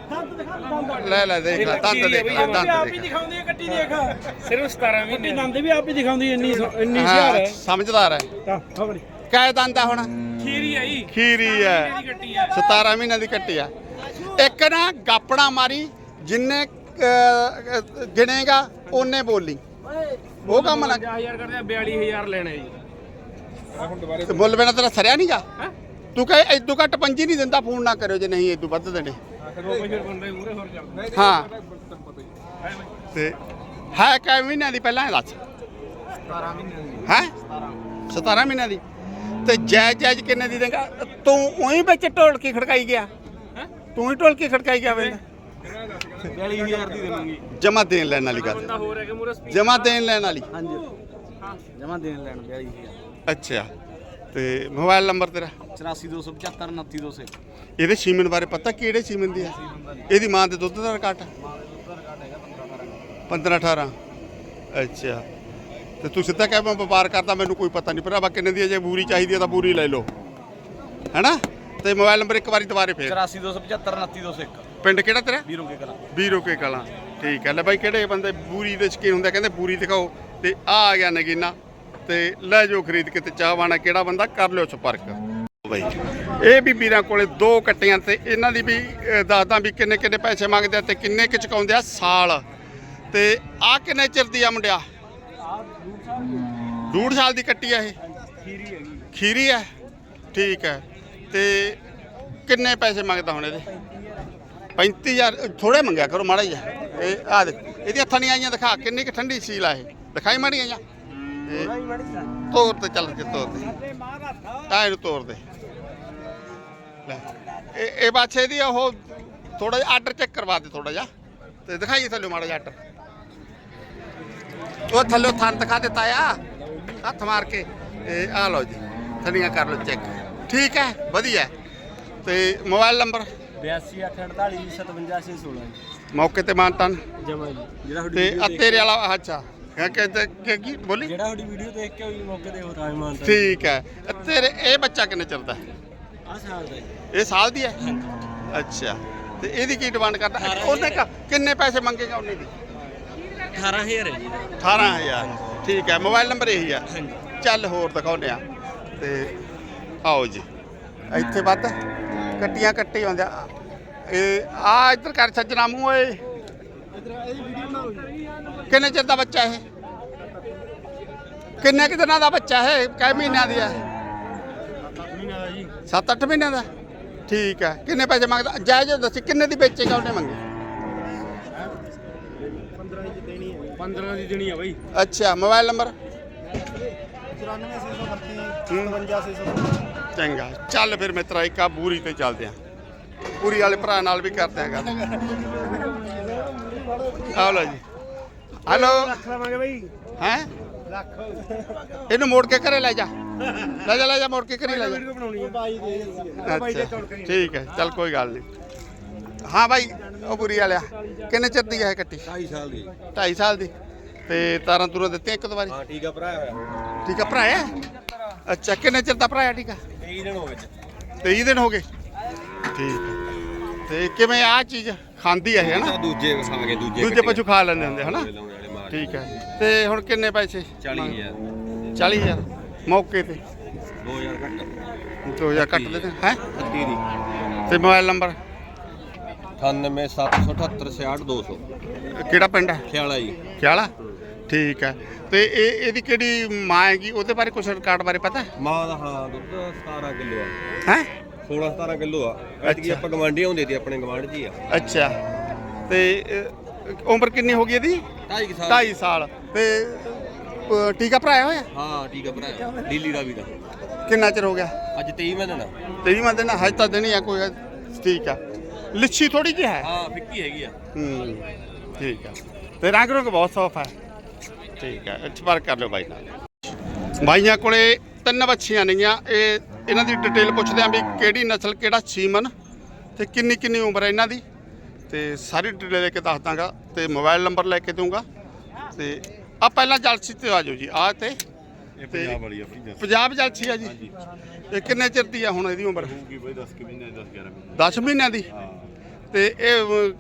ਲੈ ਲੈ ਦੇਖ ਲੈ ਦੰਦ ਦੇਖ ਲੈ ਦੰਦ ਆਪ ਹੀ ਦੇਖ। ਦਿਖਾਉਂਦੀ ਹੈ ਕੱਟੀ ਦੇਖ। ਸਿਰਫ 17 ਮਹੀਨੇ। ਦੰਦ ਵੀ ਆਪ ਹੀ ਦਿਖਾਉਂਦੀ ਇੰਨੀ ਸੋ- ਇੰਨੀ ਹਾਂ ਹੁਸ਼ਿਆਰ ਹੈ। ਸਮਝਦਾਰ ਹੈ। ਤਾਂ ਖਬਰ ਕਾਇ ਦੰਦ ਆ ਹੁਣ? ਖੀਰੀ ਆਈ ਖੀਰੀ ਹੈ। ਦੀ ਕੱਟੀ ਹੈ। 17 ਮਹੀਨਿਆਂ ਦੀ ਕੱਟੀ ਆ। ਇੱਕ ਨਾ ਗਾਪਣਾ ਮਾਰੀ ਜਿੰਨੇ ਅਹ, ਅਹ, ਗਿਣੇਗਾ ਉਹਨੇ ਬੋਲੀ। ਉਹ ਕੰਮ ਨਾ 50000 ਕਰਦੇ ਆ 42000 ਲੈਣਾ ਜੀ। ਤੇ ਮੁੱਲ ਬਿਨਾ ਤੇਰਾ ਸਰਿਆ ਨਹੀਂਗਾ ਤੂੰ ਕਹੇ ਇਦੋਂ ਘੱਟ ਪੰਜੀ ਨਹੀਂ ਦਿੰਦਾ ਫੋਨ ਨਾ ਕਰਿਓ ਜੇ ਨਹੀਂ ਇਦੋਂ ਵੱਧ ਦੇਣੇ। ਹਾਂ। ਤੇ ਹੈ ਕੈ ਮਹੀਨਿਆਂ ਦੀ ਪਹਿਲਾਂ ਇਹ ਦੱਸ। 17 ਮਹੀਨੇ ਦੀ। ਹੈ? 17 ਮਹੀਨਿਆਂ ਦੀ। ਤੇ ਜਾਇਜ਼ ਜਾਇਜ਼ ਕਿੰਨੇ ਦੀ ਦੇਗਾ? ਤੂੰ ਉਹੀ ਵਿੱਚ ਢੋਲਕੀ ਖੜਕਾਈ ਗਿਆ। ਤੂੰ ਹੀ ਢੋਲਕੀ ਖੜਕਾਈ ਗਿਆ ਵੇ 42000 ਦੀ ਦੇਵਾਂਗੀ। ਜਮਾ ਦੇਣ ਲੈਣ ਵਾਲੀ ਗੱਲ। ਬੰਦਾ ਹੋਰ ਹੈ ਕਿ ਮੂਰੇ ਸਪੀਡ ਜਮਾ ਦੇਣ ਲੈਣ ਵਾਲੀ। ਹਾਂਜੀ। ਜਮਾ ਦੇਣ ਲੈਣ 42000 ਅੱਛਾ। ਤੇ ਮੋਬਾਈਲ ਨੰਬਰ ਤੇਰਾ? 84275 29200 ਇਹਦੇ ਸੀਮਨ ਬਾਰੇ ਪਤਾ ਕਿਹੜੇ ਸੀਮਨ ਦੀ ਆ? ਇਹਦੀ ਮਾਂ ਦੇ ਦੁੱਧ ਦਾ ਰਿਕਾਰਡ? 15 18 ਅੱਛਾ। ਤੇ ਤੂੰ ਸਿੱਧਾ ਕਹਿ ਮੈਂ ਵਪਾਰ ਕਰਦਾ ਮੈਨੂੰ ਕੋਈ ਪਤਾ ਨਹੀਂ। ਭਰਾਵਾ ਕਿੰਨੇ ਦੀ ਹੈ ਜੇ ਬੂਰੀ ਚਾਹੀਦੀ ਹੈ ਤਾਂ ਬੂਰੀ ਲੈ ਲਓ। ਹੈਨਾ? ਤੇ ਮੋਬਾਈਲ ਨੰਬਰ ਇੱਕ ਵਾਰੀ ਦੁਬਾਰੇ ਫੇਰ। 84275 29201 ਪਿੰਡ ਕਿਹੜਾ ਤੇਰਾ? ਵੀਰੋਂ ਕੇ ਕਲਾ। ਵੀਰੋ ਕੇ ਕਲਾਂ। ਠੀਕ ਹੈ। ਲੈ ਬਾਈ ਕਿਹੜੇ ਬੰਦੇ ਬੂਰੀ ਦੇ ਸ਼ਕੀਨ ਹੁੰਦੇ? ਕਹਿੰਦੇ ਬੂਰੀ ਦਿਖਾਓ। ਤੇ ਆ ਆ ਗਿਆ ਨਗੀਨਾ। ਤੇ ਲੈ ਜਾਓ ਖਰੀਦ ਕੇ ਤੇ ਚਾਹਵਾਨਾ ਕਿਹੜਾ ਬੰਦਾ ਕਰ ਲਿਓ ਸੰਪਰਕ। ਬਾਈ ਇਹ ਵੀ ਵੀਰਾਂ ਕੋਲੇ ਦੋ ਕੱਟੀਆਂ ਤੇ ਇਹਨਾਂ ਦੀ ਵੀ ਅਹ, ਦੱਸਦਾ ਵੀ ਕਿੰਨੇ ਕਿੰਨੇ ਪੈਸੇ ਮੰਗਦੇ ਆ ਤੇ ਕਿੰਨੇ ਕਿ ਚੁਕਾਉਂਦੇ ਆ ਸਾਲ। ਤੇ ਆ ਕਿੰਨੇ ਚਿਰ ਦੀ ਆ ਮੁੰਡਿਆ? ਡੂਢ ਸਾਲ ਦੀ ਕੱਟੀ ਆ ਇਹ? ਖੀਰੀ ਹੈ। ਠੀਕ ਹੈ। ਤੇ ਕਿੰਨੇ ਪੈਸੇ ਮੰਗਦਾ ਹੁਣ ਇਹਦੇ? 35000 ਥੋੜੇ ਮੰਗਿਆ ਕਰੋ ਮਾੜਾ ਜਿਹਾ। ਇਹ ਆ ਦੇਖ ਇਹਦੀਆਂ ਥਣੀਆਂ ਆਈਆਂ ਦਿਖਾ ਕਿੰਨੀ ਕਿ ਠੰਡੀ ਸੀਲ ਆ ਇਹ। ਦਿਖਾਈ ਮਾੜੀਆਂ ਆਈਆਂ ਤੋਰ ਤੇ ਚੱਲ ਕੇ ਤੋਰ ਦੇ। ਆ ਇਹਨੂੰ ਤੋਰ ਦੇ। ਲੈ ਇਹ ਇਹ ਬਾਛੇ ਦੀ ਉਹ ਥੋੜਾ ਜਿਹਾ ਆਰਡਰ ਚੈੱਕ ਕਰਵਾ ਦੇ ਥੋੜਾ ਜਿਹਾ। ਤੇ ਦਿਖਾਈਏ ਥੱਲੇ ਮਾੜਾ ਜਿਹਾ ਆਰਡਰ ਉਹ ਥੱਲੇ ਥਣ ਦਿਖਾ ਦਿੱਤਾ ਆ। ਹੱਥ ਮਾਰ ਕੇ। ਇਹ ਆ ਲਓ ਜੀ ਥਣੀਆਂ ਕਰ ਲਓ ਚੈੱਕ। ਠੀਕ ਹੈ ਵਧੀਆ। ਤੇ ਮੋਬਾਈਲ ਨੰਬਰ? 8248 57616 ਮੌਕੇ ਤੇ ਮਾਨਤਨ। ਜਮਾ ਜੀ। ਜਿਹੜਾ ਤੇ ਤੇਰੇ ਵਾਲਾ ਅੱਛਾ। ਹੈ ਕਿ ਤੇ- ਕਿ ਕੀ? ਬੋਲੀ। ਜਿਹੜਾ ਤੁਹਾਡੀ ਵੀਡੀਓ ਦੇਖ ਕੇ ਹੋਈ ਮੌਕੇ ਤੇ ਹੋਰ ਆਇਮਾਨ ਠੀਕ ਹੈ। ਤੇਰੇ ਇਹ ਬੱਚਾ ਕਿੰਨੇ ਚੱਲਦਾ ਹੈ? ਆ ਸਾਲ ਦਾ ਇਹ ਸਾਲ ਦੀ ਹੈ? ਅੱਛਾ। ਤੇ ਇਹਦੀ ਕੀ ਡਿਮਾਂਡ ਕਰਦਾ? ਉਹਨੇ ਕਾ ਕਿੰਨੇ ਪੈਸੇ ਮੰਗੇਗਾ ਉਹਨੇ ਦੀ 18000 ਹੈ ਜੀ। 18000 ਠੀਕ ਹੈ। ਮੋਬਾਈਲ ਨੰਬਰ ਇਹੀ ਆ ਚੱਲ ਹੋਰ ਦਿਖਾਉਂਦੇ ਆ ਤੇ ਆਓ ਜੀ। ਇੱਥੇ ਵੱਧ ਕੱਟੀਆਂ ਕੱਟੇ ਆਉਂਦੇ ਆ। ਇਹ ਆ ਇੱਧਰ ਕਰ ਸੱਜਣਾ ਮੂੰਹ ਓਏ। ਕਿੰਨੇ ਚਿਰ ਦਾ ਬੱਚਾ ਇਹ? ਕਿੰਨੇ ਕਿ ਦਿਨਾਂ ਦਾ ਬੱਚਾ ਹੈ ਕੈ ਮਹੀਨਿਆਂ ਦੀ ਹੈ। 7-8 ਮਹੀਨਿਆਂ ਦਾ? ਠੀਕ ਹੈ। ਕਿੰਨੇ ਪੈਸੇ ਮੰਗਦਾ? ਜਾਇਜ਼ ਦੱਸੀ ਕਿੰਨੇ ਦੀ ਵੇਚੇਗਾ ਉਹਨੇ ਮੰਗੇ? 15 ਦੀ ਦੇਣੀ ਆ ਬਾਈ। ਅੱਛਾ ਮੋਬਾਈਲ ਨੰਬਰ? 94630 ਚੰਗਾ। ਚੱਲ ਫਿਰ ਮਿੱਤਰਾ ਇੱਕ ਆ ਬੂਰੀ ਤੇ ਚੱਲਦੇ ਆ। ਪੂਰੀ ਵਾਲੇ ਭਰਾ ਨਾਲ ਵੀ ਕਰਦੇ ਆ ਗੱਲ। ਆਓ ਲਓ ਜੀ। ਹੈਲੋ ਲੱਖ ਲਵਾਂਗੇ ਬਾਈ। ਹੈ? ਲੱਖ। ਇਹਨੂੰ ਮੋੜ ਕੇ ਘਰੇ ਲੈ ਜਾ। ਲੈ ਜਾ ਲੈ ਜਾ ਮੋੜ ਕੇ ਘਰੇ ਲੈ ਜਾ। ਵੀਡੀਓ ਬਣਾਉਣੀ ਆ। ਬਾਈ ਦੇ ਬਾਈ ਦੇ ਅੱਛਾ ਚੌੜ ਕਰੀ ਠੀਕ ਹੈ ਚੱਲ ਕੋਈ ਗੱਲ ਨਹੀਂ। ਹਾਂ ਭਾਈ ਉਹ ਬੁਰੀ ਵਾਲਿਆ ਕਿੰਨੇ ਚਿਰ ਦੀ ਹੈ ਕੱਟੀ? 2.5 ਸਾਲ ਦੀ। 2.5 ਸਾਲ ਦੀ। ਤੇ ਤਾਰਾਂ ਤੁਰਾਂ ਦਿੱਤੀਆਂ ਇੱਕ ਦੋ ਵਾਰੀ? ਹਾਂ ਠੀਕ ਆ ਭਰਾ ਹੋਇਆ। ਠੀਕ ਆ ਭਰਾਇਆ ਅੱਛਾ ਕਿੰਨੇ ਚਿਰ ਦਾ ਭਰਾਇਆ ਠੀਕ ਆ? 23 ਦਿਨ ਹੋ ਗਏ 23 ਦਿਨ ਹੋ ਗਏ। ਠੀਕ ਹੈ ਤੇ ਕਿਵੇਂ ਆ ਚੀਜ਼? ਖਾਂਦੀ ਹੈ ਹੈ ਨਾ? ਦੂਜੇ ਖਾ ਗਏ ਦੂਜੇ ਦੂਜੇ ਪਸ਼ੂ ਖਾ ਲੈਂਦੇ ਹੁੰਦੇ ਹਨਾ ਠੀਕ ਹੈ ਤੇ ਹੁਣ ਕਿੰਨੇ ਪੈਸੇ? 40000 40000 ਮੌਕੇ ਤੇ। 2000 ਘੱਟ। 2000 ਕੱਟ ਦੇ ਹੈ? 30 ਦੀ। ਤੇ ਮੋਬਾਈਲ ਨੰਬਰ? 98778 ਕਿਹੜਾ ਪਿੰਡ ਹੈ? ਖਿਆਲਾ ਜੀ। ਖਿਆਲਾ? ਠੀਕ ਹੈ। ਤੇ ਇਹ ਇਹਦੀ ਕਿਹੜੀ ਮਾਂ ਹੈਗੀ? ਉਹਦੇ ਬਾਰੇ ਕੁਝ ਰਿਕਾਰਡ ਬਾਰੇ ਪਤਾ ਹੈ? ਮਾਂ ਦਾ ਹਾਂ ਦੁੱਧ 17 ਕਿਲੋ ਆ। ਹੈ? 16 17 ਕਿਲੋ ਆ। ਐਤਕੀ ਆਪਾਂ ਗਵਾਂਢੀ ਹੁੰਦੇ ਸੀ ਆਪਣੇ ਗਵਾਂਢ ਜੀ ਆ। ਅੱਛਾ। ਤੇ ਉਮਰ ਕਿੰਨੀ ਹੋ ਗਈ ਇਹਦੀ? 2.5 ਸਾਲ। 2.5 ਸਾਲ। ਤੇ ਅਹ, ਟੀਕਾ ਭਰਾਇਆ ਹੋਇਆ? ਹਾਂ ਠੀਕ ਆ ਭਰਾ ਲੀਲੀ ਰਾਵੀ ਦਾ ਕਿੰਨਾ ਚਿਰ ਹੋ ਗਿਆ? ਅੱਜ 23 ਮਹੀਨਾ ਨਾ ਤੇਰੀ ਮੰਨ ਦੇਣਾ ਹਜੇ ਤਾਂ ਦੇਣੀ ਆ ਕੋਈ ਠੀਕ ਆ। ਲਿੱਛੀ ਥੋੜੀ ਜਿਹੀ ਹੈ? ਹਾਂ ਫਿੱਕੀ ਹੈਗੀ ਆ। ਹੂੰ ਠੀਕ ਆ। ਤੇ ਰੰਗ ਰੰਗ ਬਹੁਤ ਸਾਫ਼ ਹੈ ਠੀਕ ਹੈ ਇੱਥੇ ਪਰ ਕਰ ਲਿਓ ਬਾਈ ਨਾਲ। ਬਾਈਆਂ ਕੋਲੇ ਤਿੰਨ ਬੱਚੀਆਂ ਨੇਗੀਆਂ। ਇਹ ਇਹਨਾਂ ਦੀ ਡਿਟੇਲ ਪੁੱਛਦੇ ਆਂ ਵੀ ਕਿਹੜੀ ਨਸਲ ਕਿਹੜਾ ਸੀਮਨ ਤੇ ਕਿੰਨੀ ਕਿੰਨੀ ਉਮਰ ਹੈ ਇਹਨਾਂ ਦੀ? ਤੇ ਸਾਰੀ ਡਿਟੇਲ ਲੈ ਕੇ ਦੱਸ ਦਾਂਗਾ ਤੇ ਮੋਬਾਈਲ ਨੰਬਰ ਲੈ ਕੇ ਦਊਂਗਾ। ਤੇ ਆ ਪਹਿਲਾਂ ਜਲਸੀ ਤੇ ਆ ਜਾਓ ਜੀ ਆ ਤੇ। ਇਹ ਪੰਜਾਬ ਵਾਲੀ ਆਪਣੀ ਜੱਸ ਪੰਜਾਬ ਜਲਸੀ ਆ ਜੀ। ਇਹ ਕਿੰਨੇ ਚਿਰ ਦੀ ਆ ਹੁਣ ਇਹਦੀ ਉਮਰ? ਹੋਊਗੀ ਬਈ 10 ਕਿ ਮਹੀਨੇ 10 11 ਮਹੀਨੇ। 10 ਮਹੀਨਿਆਂ ਦੀ? ਤੇ ਇਹ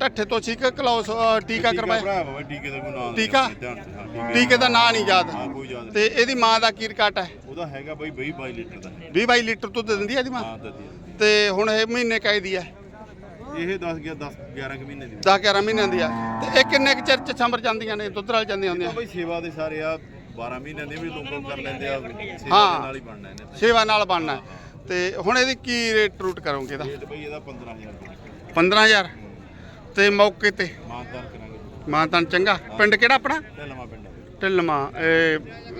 ਢੱਠੇ ਤੋਂ ਸੀ ਕਿ ਕਲੌਸ ਟੀਕਾ ਕਰਵਾਇਆ? ਟੀਕੇ ਦਾ ਨਾਮ ਟੀਕਾ? ਟੀਕੇ। ਦਾ ਨਾਂ ਨਹੀਂ ਯਾਦ। ਤੇ ਇਹਦੀ ਮਾਂ ਦਾ ਕੀ ਰਿਕਾਰਡ ਹੈ? ਉਹਦਾ ਹੈਗਾ ਬਈ 20 22 ਲੀਟਰ ਦਾ। 20 22 ਲੀਟਰ ਦੁੱਧ ਦਿੰਦੀ ਹੈ ਇਹਦੀ ਮਾਂ? ਤੇ ਹੁਣ ਇਹ ਮਹੀਨੇ ਕਾਇ ਦੀ ਹੈ? ਇਹ 10 ਗਿਆ 10 11 ਕਿ ਮਹੀਨੇ ਦੀ। 10 11 ਮਹੀਨਿਆਂ ਦੀ ਆ। ਤੇ ਇਹ ਕਿੰਨੇ ਕੁ ਚਿਰ ਚ ਸੰਭਰ ਜਾਂਦੀਆਂ ਨੇ ਦੁੱਧ ਨਾਲ ਜਾਂਦੀਆਂ ਹੁੰਦੀਆਂ? ਬਈ ਸੇਵਾ ਦੇ ਸਾਰੇ ਆ 12 ਮਹੀਨਿਆਂ ਦੇ ਵੀ ਲੋਕ ਕਰ ਲੈਂਦੇ ਆ ਸੇਵਾ। ਦੇ ਨਾਲ ਹੀ ਬਣਨਾ ਇਹਨੇ ਸੇਵਾ ਨਾਲ ਬਣਨਾ। ਹੈ। ਤੇ ਹੁਣ ਇਹਦੀ ਕੀ ਰੇਟ ਰੂਟ ਕਰੋਗੇ ਇਹਦਾ? ਰੇਟ ਬਈ ਇਹਦਾ 15000 15000 ਤੇ ਮੌਕੇ ਤੇ? ਮਾਨਦਾਰ ਕਰਾਂਗੇ। ਚੰਗਾ। ਪਿੰਡ ਕਿਹੜਾ ਆਪਣਾ? ਢਲਵਾ ਪਿੰਡ ਆ ਬਈ, ਢਿਲਮਾ। ਇਹ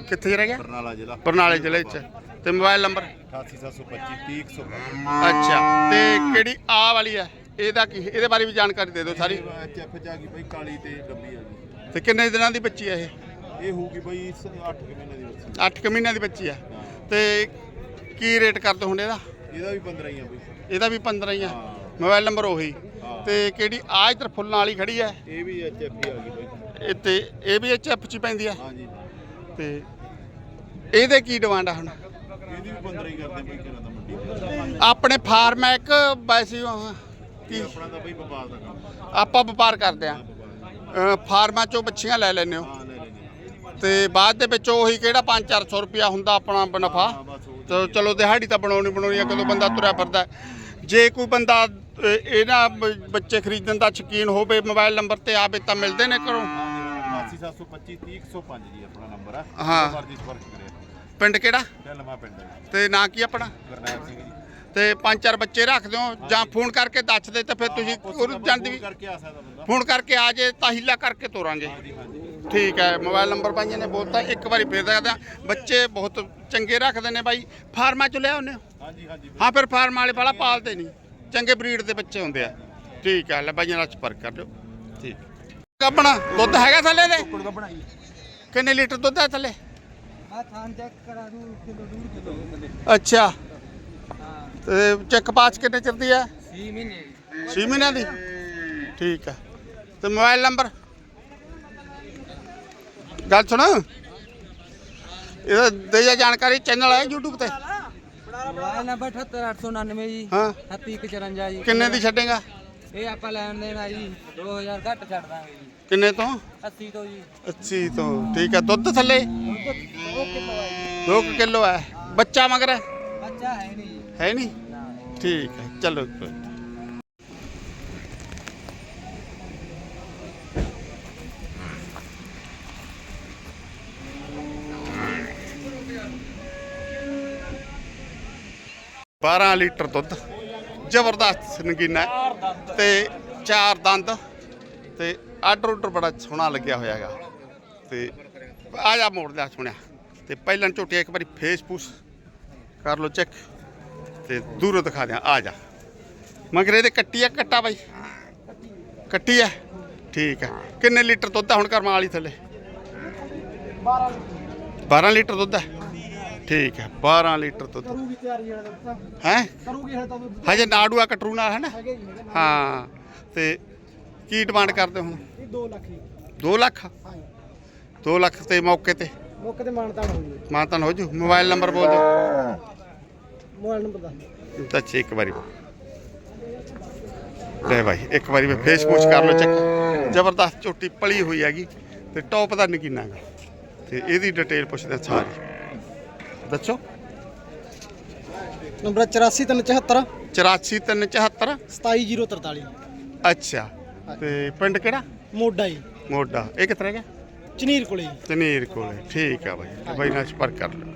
ਕਿੱਥੇ ਰਹਿ ਗਿਆ? ਬਰਨਾਲਾ ਜ਼ਿਲ੍ਹਾ। ਬਰਨਾਲੇ ਜ਼ਿਲ੍ਹੇ ਚ। ਤੇ ਮੋਬਾਈਲ ਨੰਬਰ? 88725 301 ਅੱਛਾ। ਤੇ ਕਿਹੜੀ ਆ ਵਾਲੀ ਹੈ ਇਹਦਾ ਕੀ ਇਹਦੇ ਬਾਰੇ ਵੀ ਜਾਣਕਾਰੀ ਦੇ ਦਿਓ ਸਾਰੀ। ਐਚਐਫ ਚ ਆ ਗਈ ਬਈ ਕਾਲੀ ਤੇ ਡੱਬੀ ਆ ਗਈ। ਤੇ ਕਿੰਨੇ ਦਿਨਾਂ ਦੀ ਬੱਚੀ ਹੈ ਇਹ? ਇਹ ਹੋਊਗੀ ਬਈ 8 ਕਿ ਮਹੀਨੇ ਦੀ ਬੱਚੀ। 8 ਕੁ ਮਹੀਨਿਆਂ ਦੀ ਬੱਚੀ ਹੈ। ਤੇ ਕੀ ਰੇਟ ਕਰਦੇ ਹੁੰਦੇ ਇਹਦਾ? ਇਹਦਾ ਵੀ 15 ਹੀ ਆ ਬਈ। ਇਹਦਾ ਵੀ 15 ਹੀ ਆ। ਹਾਂ। ਮੋਬਾਈਲ ਨੰਬਰ ਉਹੀ। ਹਾਂ। ਤੇ ਕਿਹੜੀ ਆ ਇੱਧਰ ਫੁੱਲਾਂ ਵਾਲੀ ਖੜੀ ਹੈ ਇਹ ਵੀ ਐਚਐਫ ਹੀ ਆ ਗਈ ਬਈ। ਇਹ ਤੇ ਇਹ ਵੀ ਐਚਐਫ ਚ ਹੀ ਪੈਂਦੀ ਆ। ਹਾਂਜੀ। ਤੇ ਇਹਦੇ ਕੀ ਡਿਮਾਂਡ ਆ ਹੁਣ? ਇਹਦੀ ਵੀ 15 ਹੀ ਕਰਦੇ ਬਈ ਕਿਹਨਾਂ ਦਾ ਮੰਡੀ। ਆਪਣੇ ਫਾਰਮ ਹੈ ਇੱਕ ਵੈਸੇ ਉਹ ਕੀ ਇਹ ਆਪਣਾ ਤਾਂ ਬਈ ਵਪਾਰ ਦਾ ਕੰਮ ਆਪਾਂ ਵਪਾਰ ਕਰਦੇ ਆ। ਫਾਰਮਾਂ ਚੋਂ ਬੱਚੀਆਂ ਲੈ ਲੈਂਦੇ ਹੋ। ਹਾਂ ਲੈ ਲੈਣੇ ਤੇ ਬਾਅਦ ਦੇ ਵਿੱਚ ਉਹੀ ਕਿਹੜਾ 5-400 ਰੁਪਿਆ ਹੁੰਦਾ ਆਪਣਾ ਨਫਾ? ਹਾਂ ਬਸ ਉਹ ਤੇ ਚਲੋ ਦਿਹਾੜੀ ਤਾਂ ਬਣਾਉਣੀ ਬਣਾਉਣੀ ਆ ਕਦੋਂ ਬੰਦਾ ਤੁਰਿਆ ਫਿਰਦਾ ਹੈ। ਜੇ ਕੋਈ ਬੰਦਾ ਅ, ਇਹਨਾਂ ਬ- ਬੱਚੇ ਖਰੀਦਣ ਦਾ ਸ਼ੌਕੀਨ ਹੋਵੇ ਮੋਬਾਈਲ ਨੰਬਰ ਤੇ ਆਵੇ ਤਾਂ ਮਿਲਦੇ ਨੇ ਕਰੋ 88725 30105 ਜੀ ਆਪਣਾ ਨੰਬਰ ਆ। ਹਾਂ। ਜਦੋਂ ਮਰਜ਼ੀ ਸੰਪਰਕ ਕਰਿਆ ਪਿੰਡ ਕਿਹੜਾ? ਪਿੰਡ ਹੈ। ਤੇ ਨਾਂ ਕੀ ਆਪਣਾ? ਗੁਰਨੈਲ ਸਿੰਘ ਜੀ। ਤੇ ਪੰਜ ਚਾਰ ਬੱਚੇ ਰੱਖ ਦਿਓ ਜਾਂ ਫੋਨ ਕਰਕੇ ਦੱਸ ਦੇ ਤਾਂ ਫਿਰ ਤੁਸੀਂ ਉਹਨੂੰ ਜਾਂਦੀ ਵੀ ਕਰਕੇ ਆ ਸਕਦਾ ਬੰਦਾ। ਫੋਨ ਕਰਕੇ ਆ ਜੇ ਤਾਂ ਹੀਲਾ ਕਰਕੇ ਤੋਰਾਂਗੇ। ਹਾਂਜੀ ਹਾਂਜੀ। ਠੀਕ ਹੈ ਮੋਬਾਈਲ ਨੰਬਰ ਪਾਈਆਂ ਨੇ ਬੋਲਤਾ ਇੱਕ ਵਾਰੀ ਫੇਰ ਦੱਸਦਾ ਬੱਚੇ ਬਹੁਤ ਚੰਗੇ ਰੱਖਦੇ ਨੇ ਬਾਈ। ਫਾਰਮਾਂ ਚ ਲਿਆ ਉਹਨੇ ਹਾਂਜੀ ਹਾਂਜੀ। ਹਾਂ ਫਿਰ ਫਾਰਮ ਵਾਲੇ ਵਾਲਾ ਪਾਲਦੇ ਨਹੀਂ। ਚੰਗੇ ਬਰੀਡ ਦੇ ਬੱਚੇ ਹੁੰਦੇ ਆ। ਠੀਕ ਹੈ ਲੈ ਬਾਈਆਂ ਨਾਲ ਸੰਪਰਕ ਕਰ ਲਿਓ ਠੀਕ। ਆਪਣਾ ਦੁੱਧ ਹੈਗਾ ਥੱਲੇ ਦੇ? ਕਿੰਨੇ ਲੀਟਰ ਦੁੱਧ ਹੈ ਥੱਲੇ? ਆ ਥਾਂ ਚੈੱਕ ਕਰਾ ਦੂੰ ਕਿਲੋ ਡੂਢ ਕਿਲੋ। ਅੱਛਾ। ਤੇ ਚੈੱਕ ਪਾਸ ਕਿੰਨੇ ਚਿਰ ਦੀ ਹੈ? 6 ਮਹੀਨੇ 6 ਮਹੀਨਿਆਂ ਦੀ? ਠੀਕ ਹੈ। ਤੇ ਮੋਬਾਈਲ ਨੰਬਰ? ਗੱਲ ਸੁਣ। ਇਹਦਾ ਦੇ ਜਾ ਜਾਣਕਾਰੀ ਚੈਨਲ ਹੈ YouTube ਤੇ? ਮੋਬਾਈਲ ਨੰਬਰ 78899 ਜੀ। ਹਾਂ। 3154 ਜੀ। ਕਿੰਨੇ ਦੀ ਛੱਡੇਗਾ? ਇਹ ਆਪਾਂ ਲੈਣ ਦੇਣ ਆ ਜੀ 2000 ਘੱਟ ਛੱਡ ਦਾਂਗੇ ਜੀ। ਕਿੰਨੇ ਤੋਂ? 80 ਤੋਂ ਜੀ। 80 ਤੋਂ। ਠੀਕ ਹੈ। ਦੁੱਧ ਥੱਲੇ? 2 ਕਿਲੋ ਹੈ। ਬੱਚਾ ਮਗਰ? ਬੱਚਾ ਹੈ ਨਹੀਂ। ਹੈ ਨਹੀਂ? ਠੀਕ ਹੈ, ਚਲੋ ਕੋਈ ਬਾਰਾਂ ਲੀਟਰ ਦੁੱਧ, ਜ਼ਬਰਦਸਤ ਨਗੀਨਾ ਹੈ। ਤੇ ਚਾਰ ਦੰਦ ਤੇ ਆਰਡਰ ਉਡਰ ਬੜਾ ਸੋਹਣਾ ਲੱਗਿਆ ਹੋਇਆ ਹੈਗਾ। ਤੇ ਆ ਜਾ ਮੋੜ ਲਿਆ ਸੁਣਿਆ। ਤੇ ਪਹਿਲਾਂ ਝੋਟੀਆਂ ਇੱਕ ਵਾਰੀ ਫੇਸ ਪੂਸ ਕਰ ਲਓ, ਚੈੱਕ। ਤੇ ਦੂਰੋਂ ਦਿਖਾ ਦਿਆਂ। ਆ ਜਾ। ਮਗਰ ਇਹਦੇ ਕੱਟੀ ਆ ਕੱਟਾ ਬਾਈ? ਕੱਟੀ ਆ? ਠੀਕ ਹੈ ਕਿੰਨੇ ਲੀਟਰ ਦੁੱਧ ਆ ਹੁਣ ਕਰਮਾਂ ਵਾਲੀ ਥੱਲੇ? 12 ਲੀਟਰ ਦੁੱਧ ਹੈ ਠੀਕ ਹੈ 12 ਲੀਟਰ ਦੁੱਧ। ਕਰੂਗੀ ਤਿਆਰੀ ਵਾਲਾ ਦੱਸਾਂ ਹੈ? ਕਰੂਗੀ ਹਲੇ ਤਾਂ ਹਜੇ ਨਾੜੂਆ ਕਟਰੂ ਨਾਲ ਹੈ ਨਾ। ਹਾਂ ਤੇ ਕੀ ਡਿਮਾਂਡ ਕਰਦੇ ਹੁਣ? ਇਹ 2 ਲੱਖ ਜੀ। 2 ਲੱਖ? ਹਾਂ 2 ਲੱਖ ਤੇ ਮੌਕੇ ਤੇ? ਮੌਕੇ ਤੇ ਮਾਨਤਾਨ ਹੋ ਜੀ। ਮਾਤਨ ਹੋ ਜੂ। ਮੋਬਾਈਲ ਨੰਬਰ ਬੋਲ ਦਿਓ। ਮੋਬਾਈਲ ਨੰਬਰ ਦੱਸ ਦਿਓ। ਦੱਸ ਇੱਕ ਵਾਰੀ। ਲੈ ਭਾਈ ਇੱਕ ਵਾਰੀ ਮੈਂ ਫੇਸ ਪੁੱਛ ਕਰ ਲਓ ਚੱਕ। ਜ਼ਬਰਦਸਤ ਝੋਟੀ ਪਲੀ ਹੋਈ ਹੈਗੀ ਤੇ ਟੌਪ ਦਾ ਨਗੀਨਾ ਗਾ ਤੇ ਇਹਦੀ ਡਿਟੇਲ ਪੁੱਛਦੇ ਸਾਰੀ। ਦੱਸੋ? ਨੰਬਰ 8474 84374 27043 ਅੱਛਾ ਤੇ ਪਿੰਡ ਕਿਹੜਾ? ਮੋਢਾ ਜੀ। ਮੋਢਾ। ਇਹ ਕਿੱਥੇ ਰਹਿ ਗਿਆ ਚਨੀਰ ਕੋਲੇ ਜੀ। ਤਨੀਰ ਕੋਲੇ। ਠੀਕ ਆ ਬਾਈ। ਬਾਈ ਨਾਲ ਸੰਪਰਕ ਕਰ ਲਓ।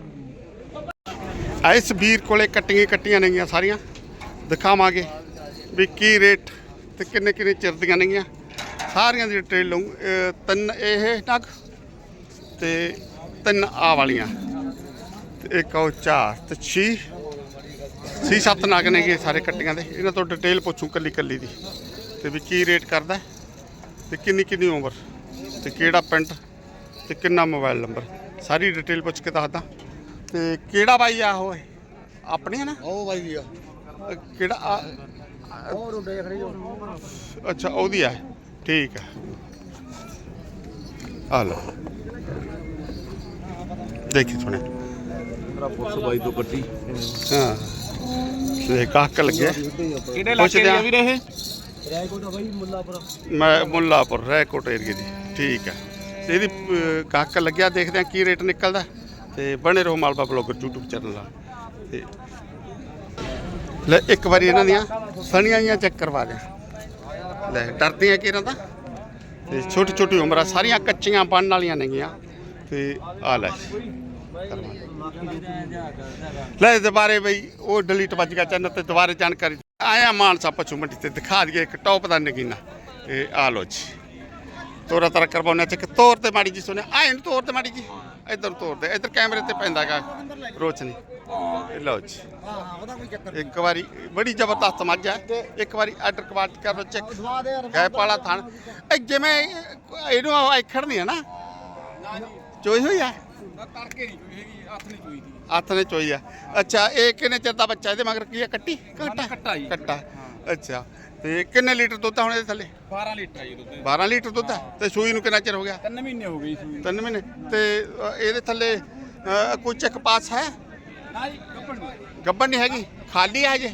ਇਸ ਵੀਰ ਕੋਲੇ ਕੱਟੀਆਂ ਕੱਟੀਆਂ ਨੇਗੀਆਂ ਸਾਰੀਆਂ। ਦਿਖਾਵਾਂਗੇ ਵੀ ਕੀ ਰੇਟ ਤੇ ਕਿੰਨੇ ਕਿੰਨੇ ਚਿਰ ਦੀਆਂ ਨੇਗੀਆਂ। ਸਾਰੀਆਂ ਦੀ ਡਿਟੇਲ ਲਊ। ਤਿੰਨ ਇਹ ਨਗ ਤੇ ਤਿੰਨ ਆ ਵਾਲੀਆਂ। ਤੇ ਇੱਕ ਉਹ ਚਾਰ ਤੇ ਛੇ। ਛੇ ਸੱਤ ਨਗ ਨੇਗੇ ਸਾਰੇ ਕੱਟੀਆਂ ਦੇ। ਇਹਨਾਂ ਤੋਂ ਡਿਟੇਲ ਪੁੱਛੂ ਕੱਲੀ ਕੱਲੀ ਦੀ। ਤੇ ਵੀ ਕੀ ਰੇਟ ਕਰਦਾ ਹੈ ਤੇ ਕਿੰਨੀ ਕਿੰਨੀ ਉਮਰ ਤੇ ਕਿਹੜਾ ਪਿੰਡ ਤੇ ਕਿੰਨਾ ਮੋਬਾਈਲ ਨੰਬਰ ਸਾਰੀ ਡਿਟੇਲ ਪੁੱਛ ਕੇ ਦੱਸਦਾ। ਤੇ ਕਿਹੜਾ ਬਾਈ ਆ ਉਹ? ਆਪਣੀ ਹੈ ਨਾ? ਉਹ ਬਾਈ ਜੀ ਆ ਕਿਹੜਾ ਆ- ਉਹ ਰੋਡੇ ਖੜੇ ਜੋ। ਅੱਛਾ ਉਹਦੀ ਆ। ਠੀਕ ਹੈ ਆ ਲਓ। ਦੇਖੀ ਸੁਣਿਆ। ਮੇਰਾ ਪੁੱਛ ਬਾਈ ਤੋਂ ਕੱਟੀ। ਹਾਂ। ਤੇ ਕਾਕ ਲੱਗਿਆ ਕਿਹੜੇ ਪੁੱਛਦੇ ਆ। ਵੀਰੇ ਇਹ? ਰਾਏਕੋਟ ਬਾਈ ਮੁੱਲਾਪੁਰ ਮੈਂ ਮੁੱਲਾਪੁਰ ਰੈਕੋਟ ਏਰੀਏ ਦੀ। ਠੀਕ ਹੈ ਤੇ ਇਹਦੀ ਕਾਕ ਲੱਗਿਆ ਦੇਖਦੇ ਆ ਕੀ ਰੇਟ ਨਿਕਲਦਾ। ਤੇ ਬਣੇ ਰਹੋ ਮਾਲਵਾ ਬਲੌਗਰ YouTube ਚੈਨਲ ਨਾਲ। ਤੇ ਲੈ, ਇੱਕ ਵਾਰੀ ਇਹਨਾਂ ਦੀਆਂ ਸਣੀਆਂ ਜੀਆਂ ਚੈੱਕ ਕਰਵਾ ਦੇ। ਲੈ, ਡਰਦੀਆਂ ਕਿ ਇਹਨਾਂ ਦਾ? ਤੇ ਛੋਟੀ ਛੋਟੀ ਉਮਰਾਂ ਸਾਰੀਆਂ ਕੱਚੀਆਂ ਬਣਨ ਵਾਲੀਆਂ ਨੇਗੀਆਂ। ਤੇ ਆ ਲੈ। ਲੈ ਦੁਬਾਰੇ ਬਈ, ਉਹ ਡਿਲੀਟ ਵੱਜ ਗਿਆ ਚੈਨਲ ਤੇ, ਦੁਬਾਰੇ ਜਾਣਕਾਰੀ। ਆਇਆ ਮਾਨਸਾ ਪਸ਼ੂ ਮੰਡੀ ਤੇ, ਦਿਖਾ ਦਈਏ ਇੱਕ ਟੌਪ ਦਾ ਨਗੀਨਾ। ਇਹ ਆ ਲੋ ਜੀ। ਤੋਰਾ ਤਰ ਕਰਵਾਉਣਾ ਚ ਤੋਰ ਤੇ ਮਾੜੀ ਜੀ ਸੁਣਿਆ ਆਏ ਨੂੰ ਤੋਰ ਤੇ ਮਾੜੀ ਜੀ। ਇਧਰ ਤੋਰ ਦੇ ਇਧਰ ਕੈਮਰੇ ਤੇ ਪੈਂਦਾਗਾ ਰੋਸ਼ਨੀ। ਇਹ ਲਓ ਜੀ। ਇੱਕ ਵਾਰੀ ਬੜੀ ਜ਼ਬਰਦਸਤ ਮੱਝ ਹੈ। ਇੱਕ ਵਾਰੀ ਆਰਡਰ ਕਵਾਟ ਕਰ ਚੈੱਕ ਗੈਪ ਵਾਲਾ ਥਣ। ਇਹ ਜਿਵੇਂ ਇਹਨੂੰ ਆਖੜ ਨਹੀਂ ਹੈ ਨਾ? ਚੋਈ ਹੋਈ ਆ ਤੜਕੇ ਨਹੀਂ ਕੋਈ ਹੈਗੀ ਹੱਥ ਨਹੀਂ ਚੋਈ ਦੀ। ਹੱਥ ਨੇ ਚੋਈ ਆ ਅੱਛਾ ਇਹ ਕਿੰਨੇ ਚਿਰ ਦਾ ਬੱਚਾ ਇਹਦੇ ਮਗਰ ਕੀ ਆ ਕੱਟੀ? ਕੱਟਾ। ਕੱਟਾ। ਅੱਛਾ। ਤੇ ਕਿੰਨੇ ਲੀਟਰ ਦੁੱਧ ਆ ਹੁਣ ਇਹਦੇ ਥੱਲੇ? 12 ਲੀਟਰ ਆ ਜੀ ਦੁੱਧ 12 ਲੀਟਰ ਦੁੱਧ ਆ? ਤੇ ਸੂਈ ਨੂੰ ਕਿੰਨਾ ਚਿਰ ਹੋ ਗਿਆ? 3 ਮਹੀਨੇ ਹੋ ਗਏ ਸੂਈ ਤਿੰਨ ਮਹੀਨੇ। ਤੇ ਅ, ਇਹਦੇ ਥੱਲੇ ਅ, ਕੋਈ ਚੈੱਕ ਪਾਸ ਹੈ? ਨਾ ਜੀ ਕੱਪੜ ਨਹੀਂ। ਗੱਬਨ ਨਹੀਂ ਹੈਗੀ? ਖਾਲੀ ਹੈ ਹਜੇ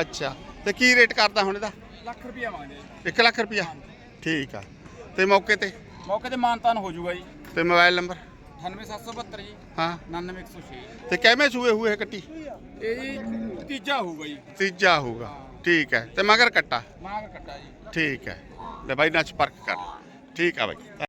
ਅੱਛਾ। ਤੇ ਕੀ ਰੇਟ ਕਰਦਾ ਹੁਣ ਇਹਦਾ? ਲੱਖ ਰੁਪਇਆ ਮੰਗਦੇ 1 ਲੱਖ ਰੁਪਇਆ ਠੀਕ ਆ। ਤੇ ਮੌਕੇ ਤੇ? ਮੌਕੇ ਤੇ ਮਾਨਤਾਨ ਹੋ ਜਾਊਗਾ ਜੀ। ਤੇ ਮੋਬਾਈਲ ਨੰਬਰ? 98772 ਜੀ। ਹਾਂ। 99106 ਤੇ ਕਿਵੇਂ ਸੂਏ ਹੋਏ ਕੱਟੀ? ਇਹ ਜੀ ਤੀਜਾ ਹੋਊਗਾ ਜੀ। ਤੀਜਾ ਹੋਊਗਾ। ਠੀਕ ਹੈ ਤੇ ਮਗਰ ਕੱਟਾ। ਮਾਂਗ ਕੱਟਾ ਜੀ। ਠੀਕ ਹੈ ਲੈ ਬਾਈ ਨਾਲ ਸੰਪਰਕ ਕਰ। ਠੀਕ ਆ ਬਾਈ।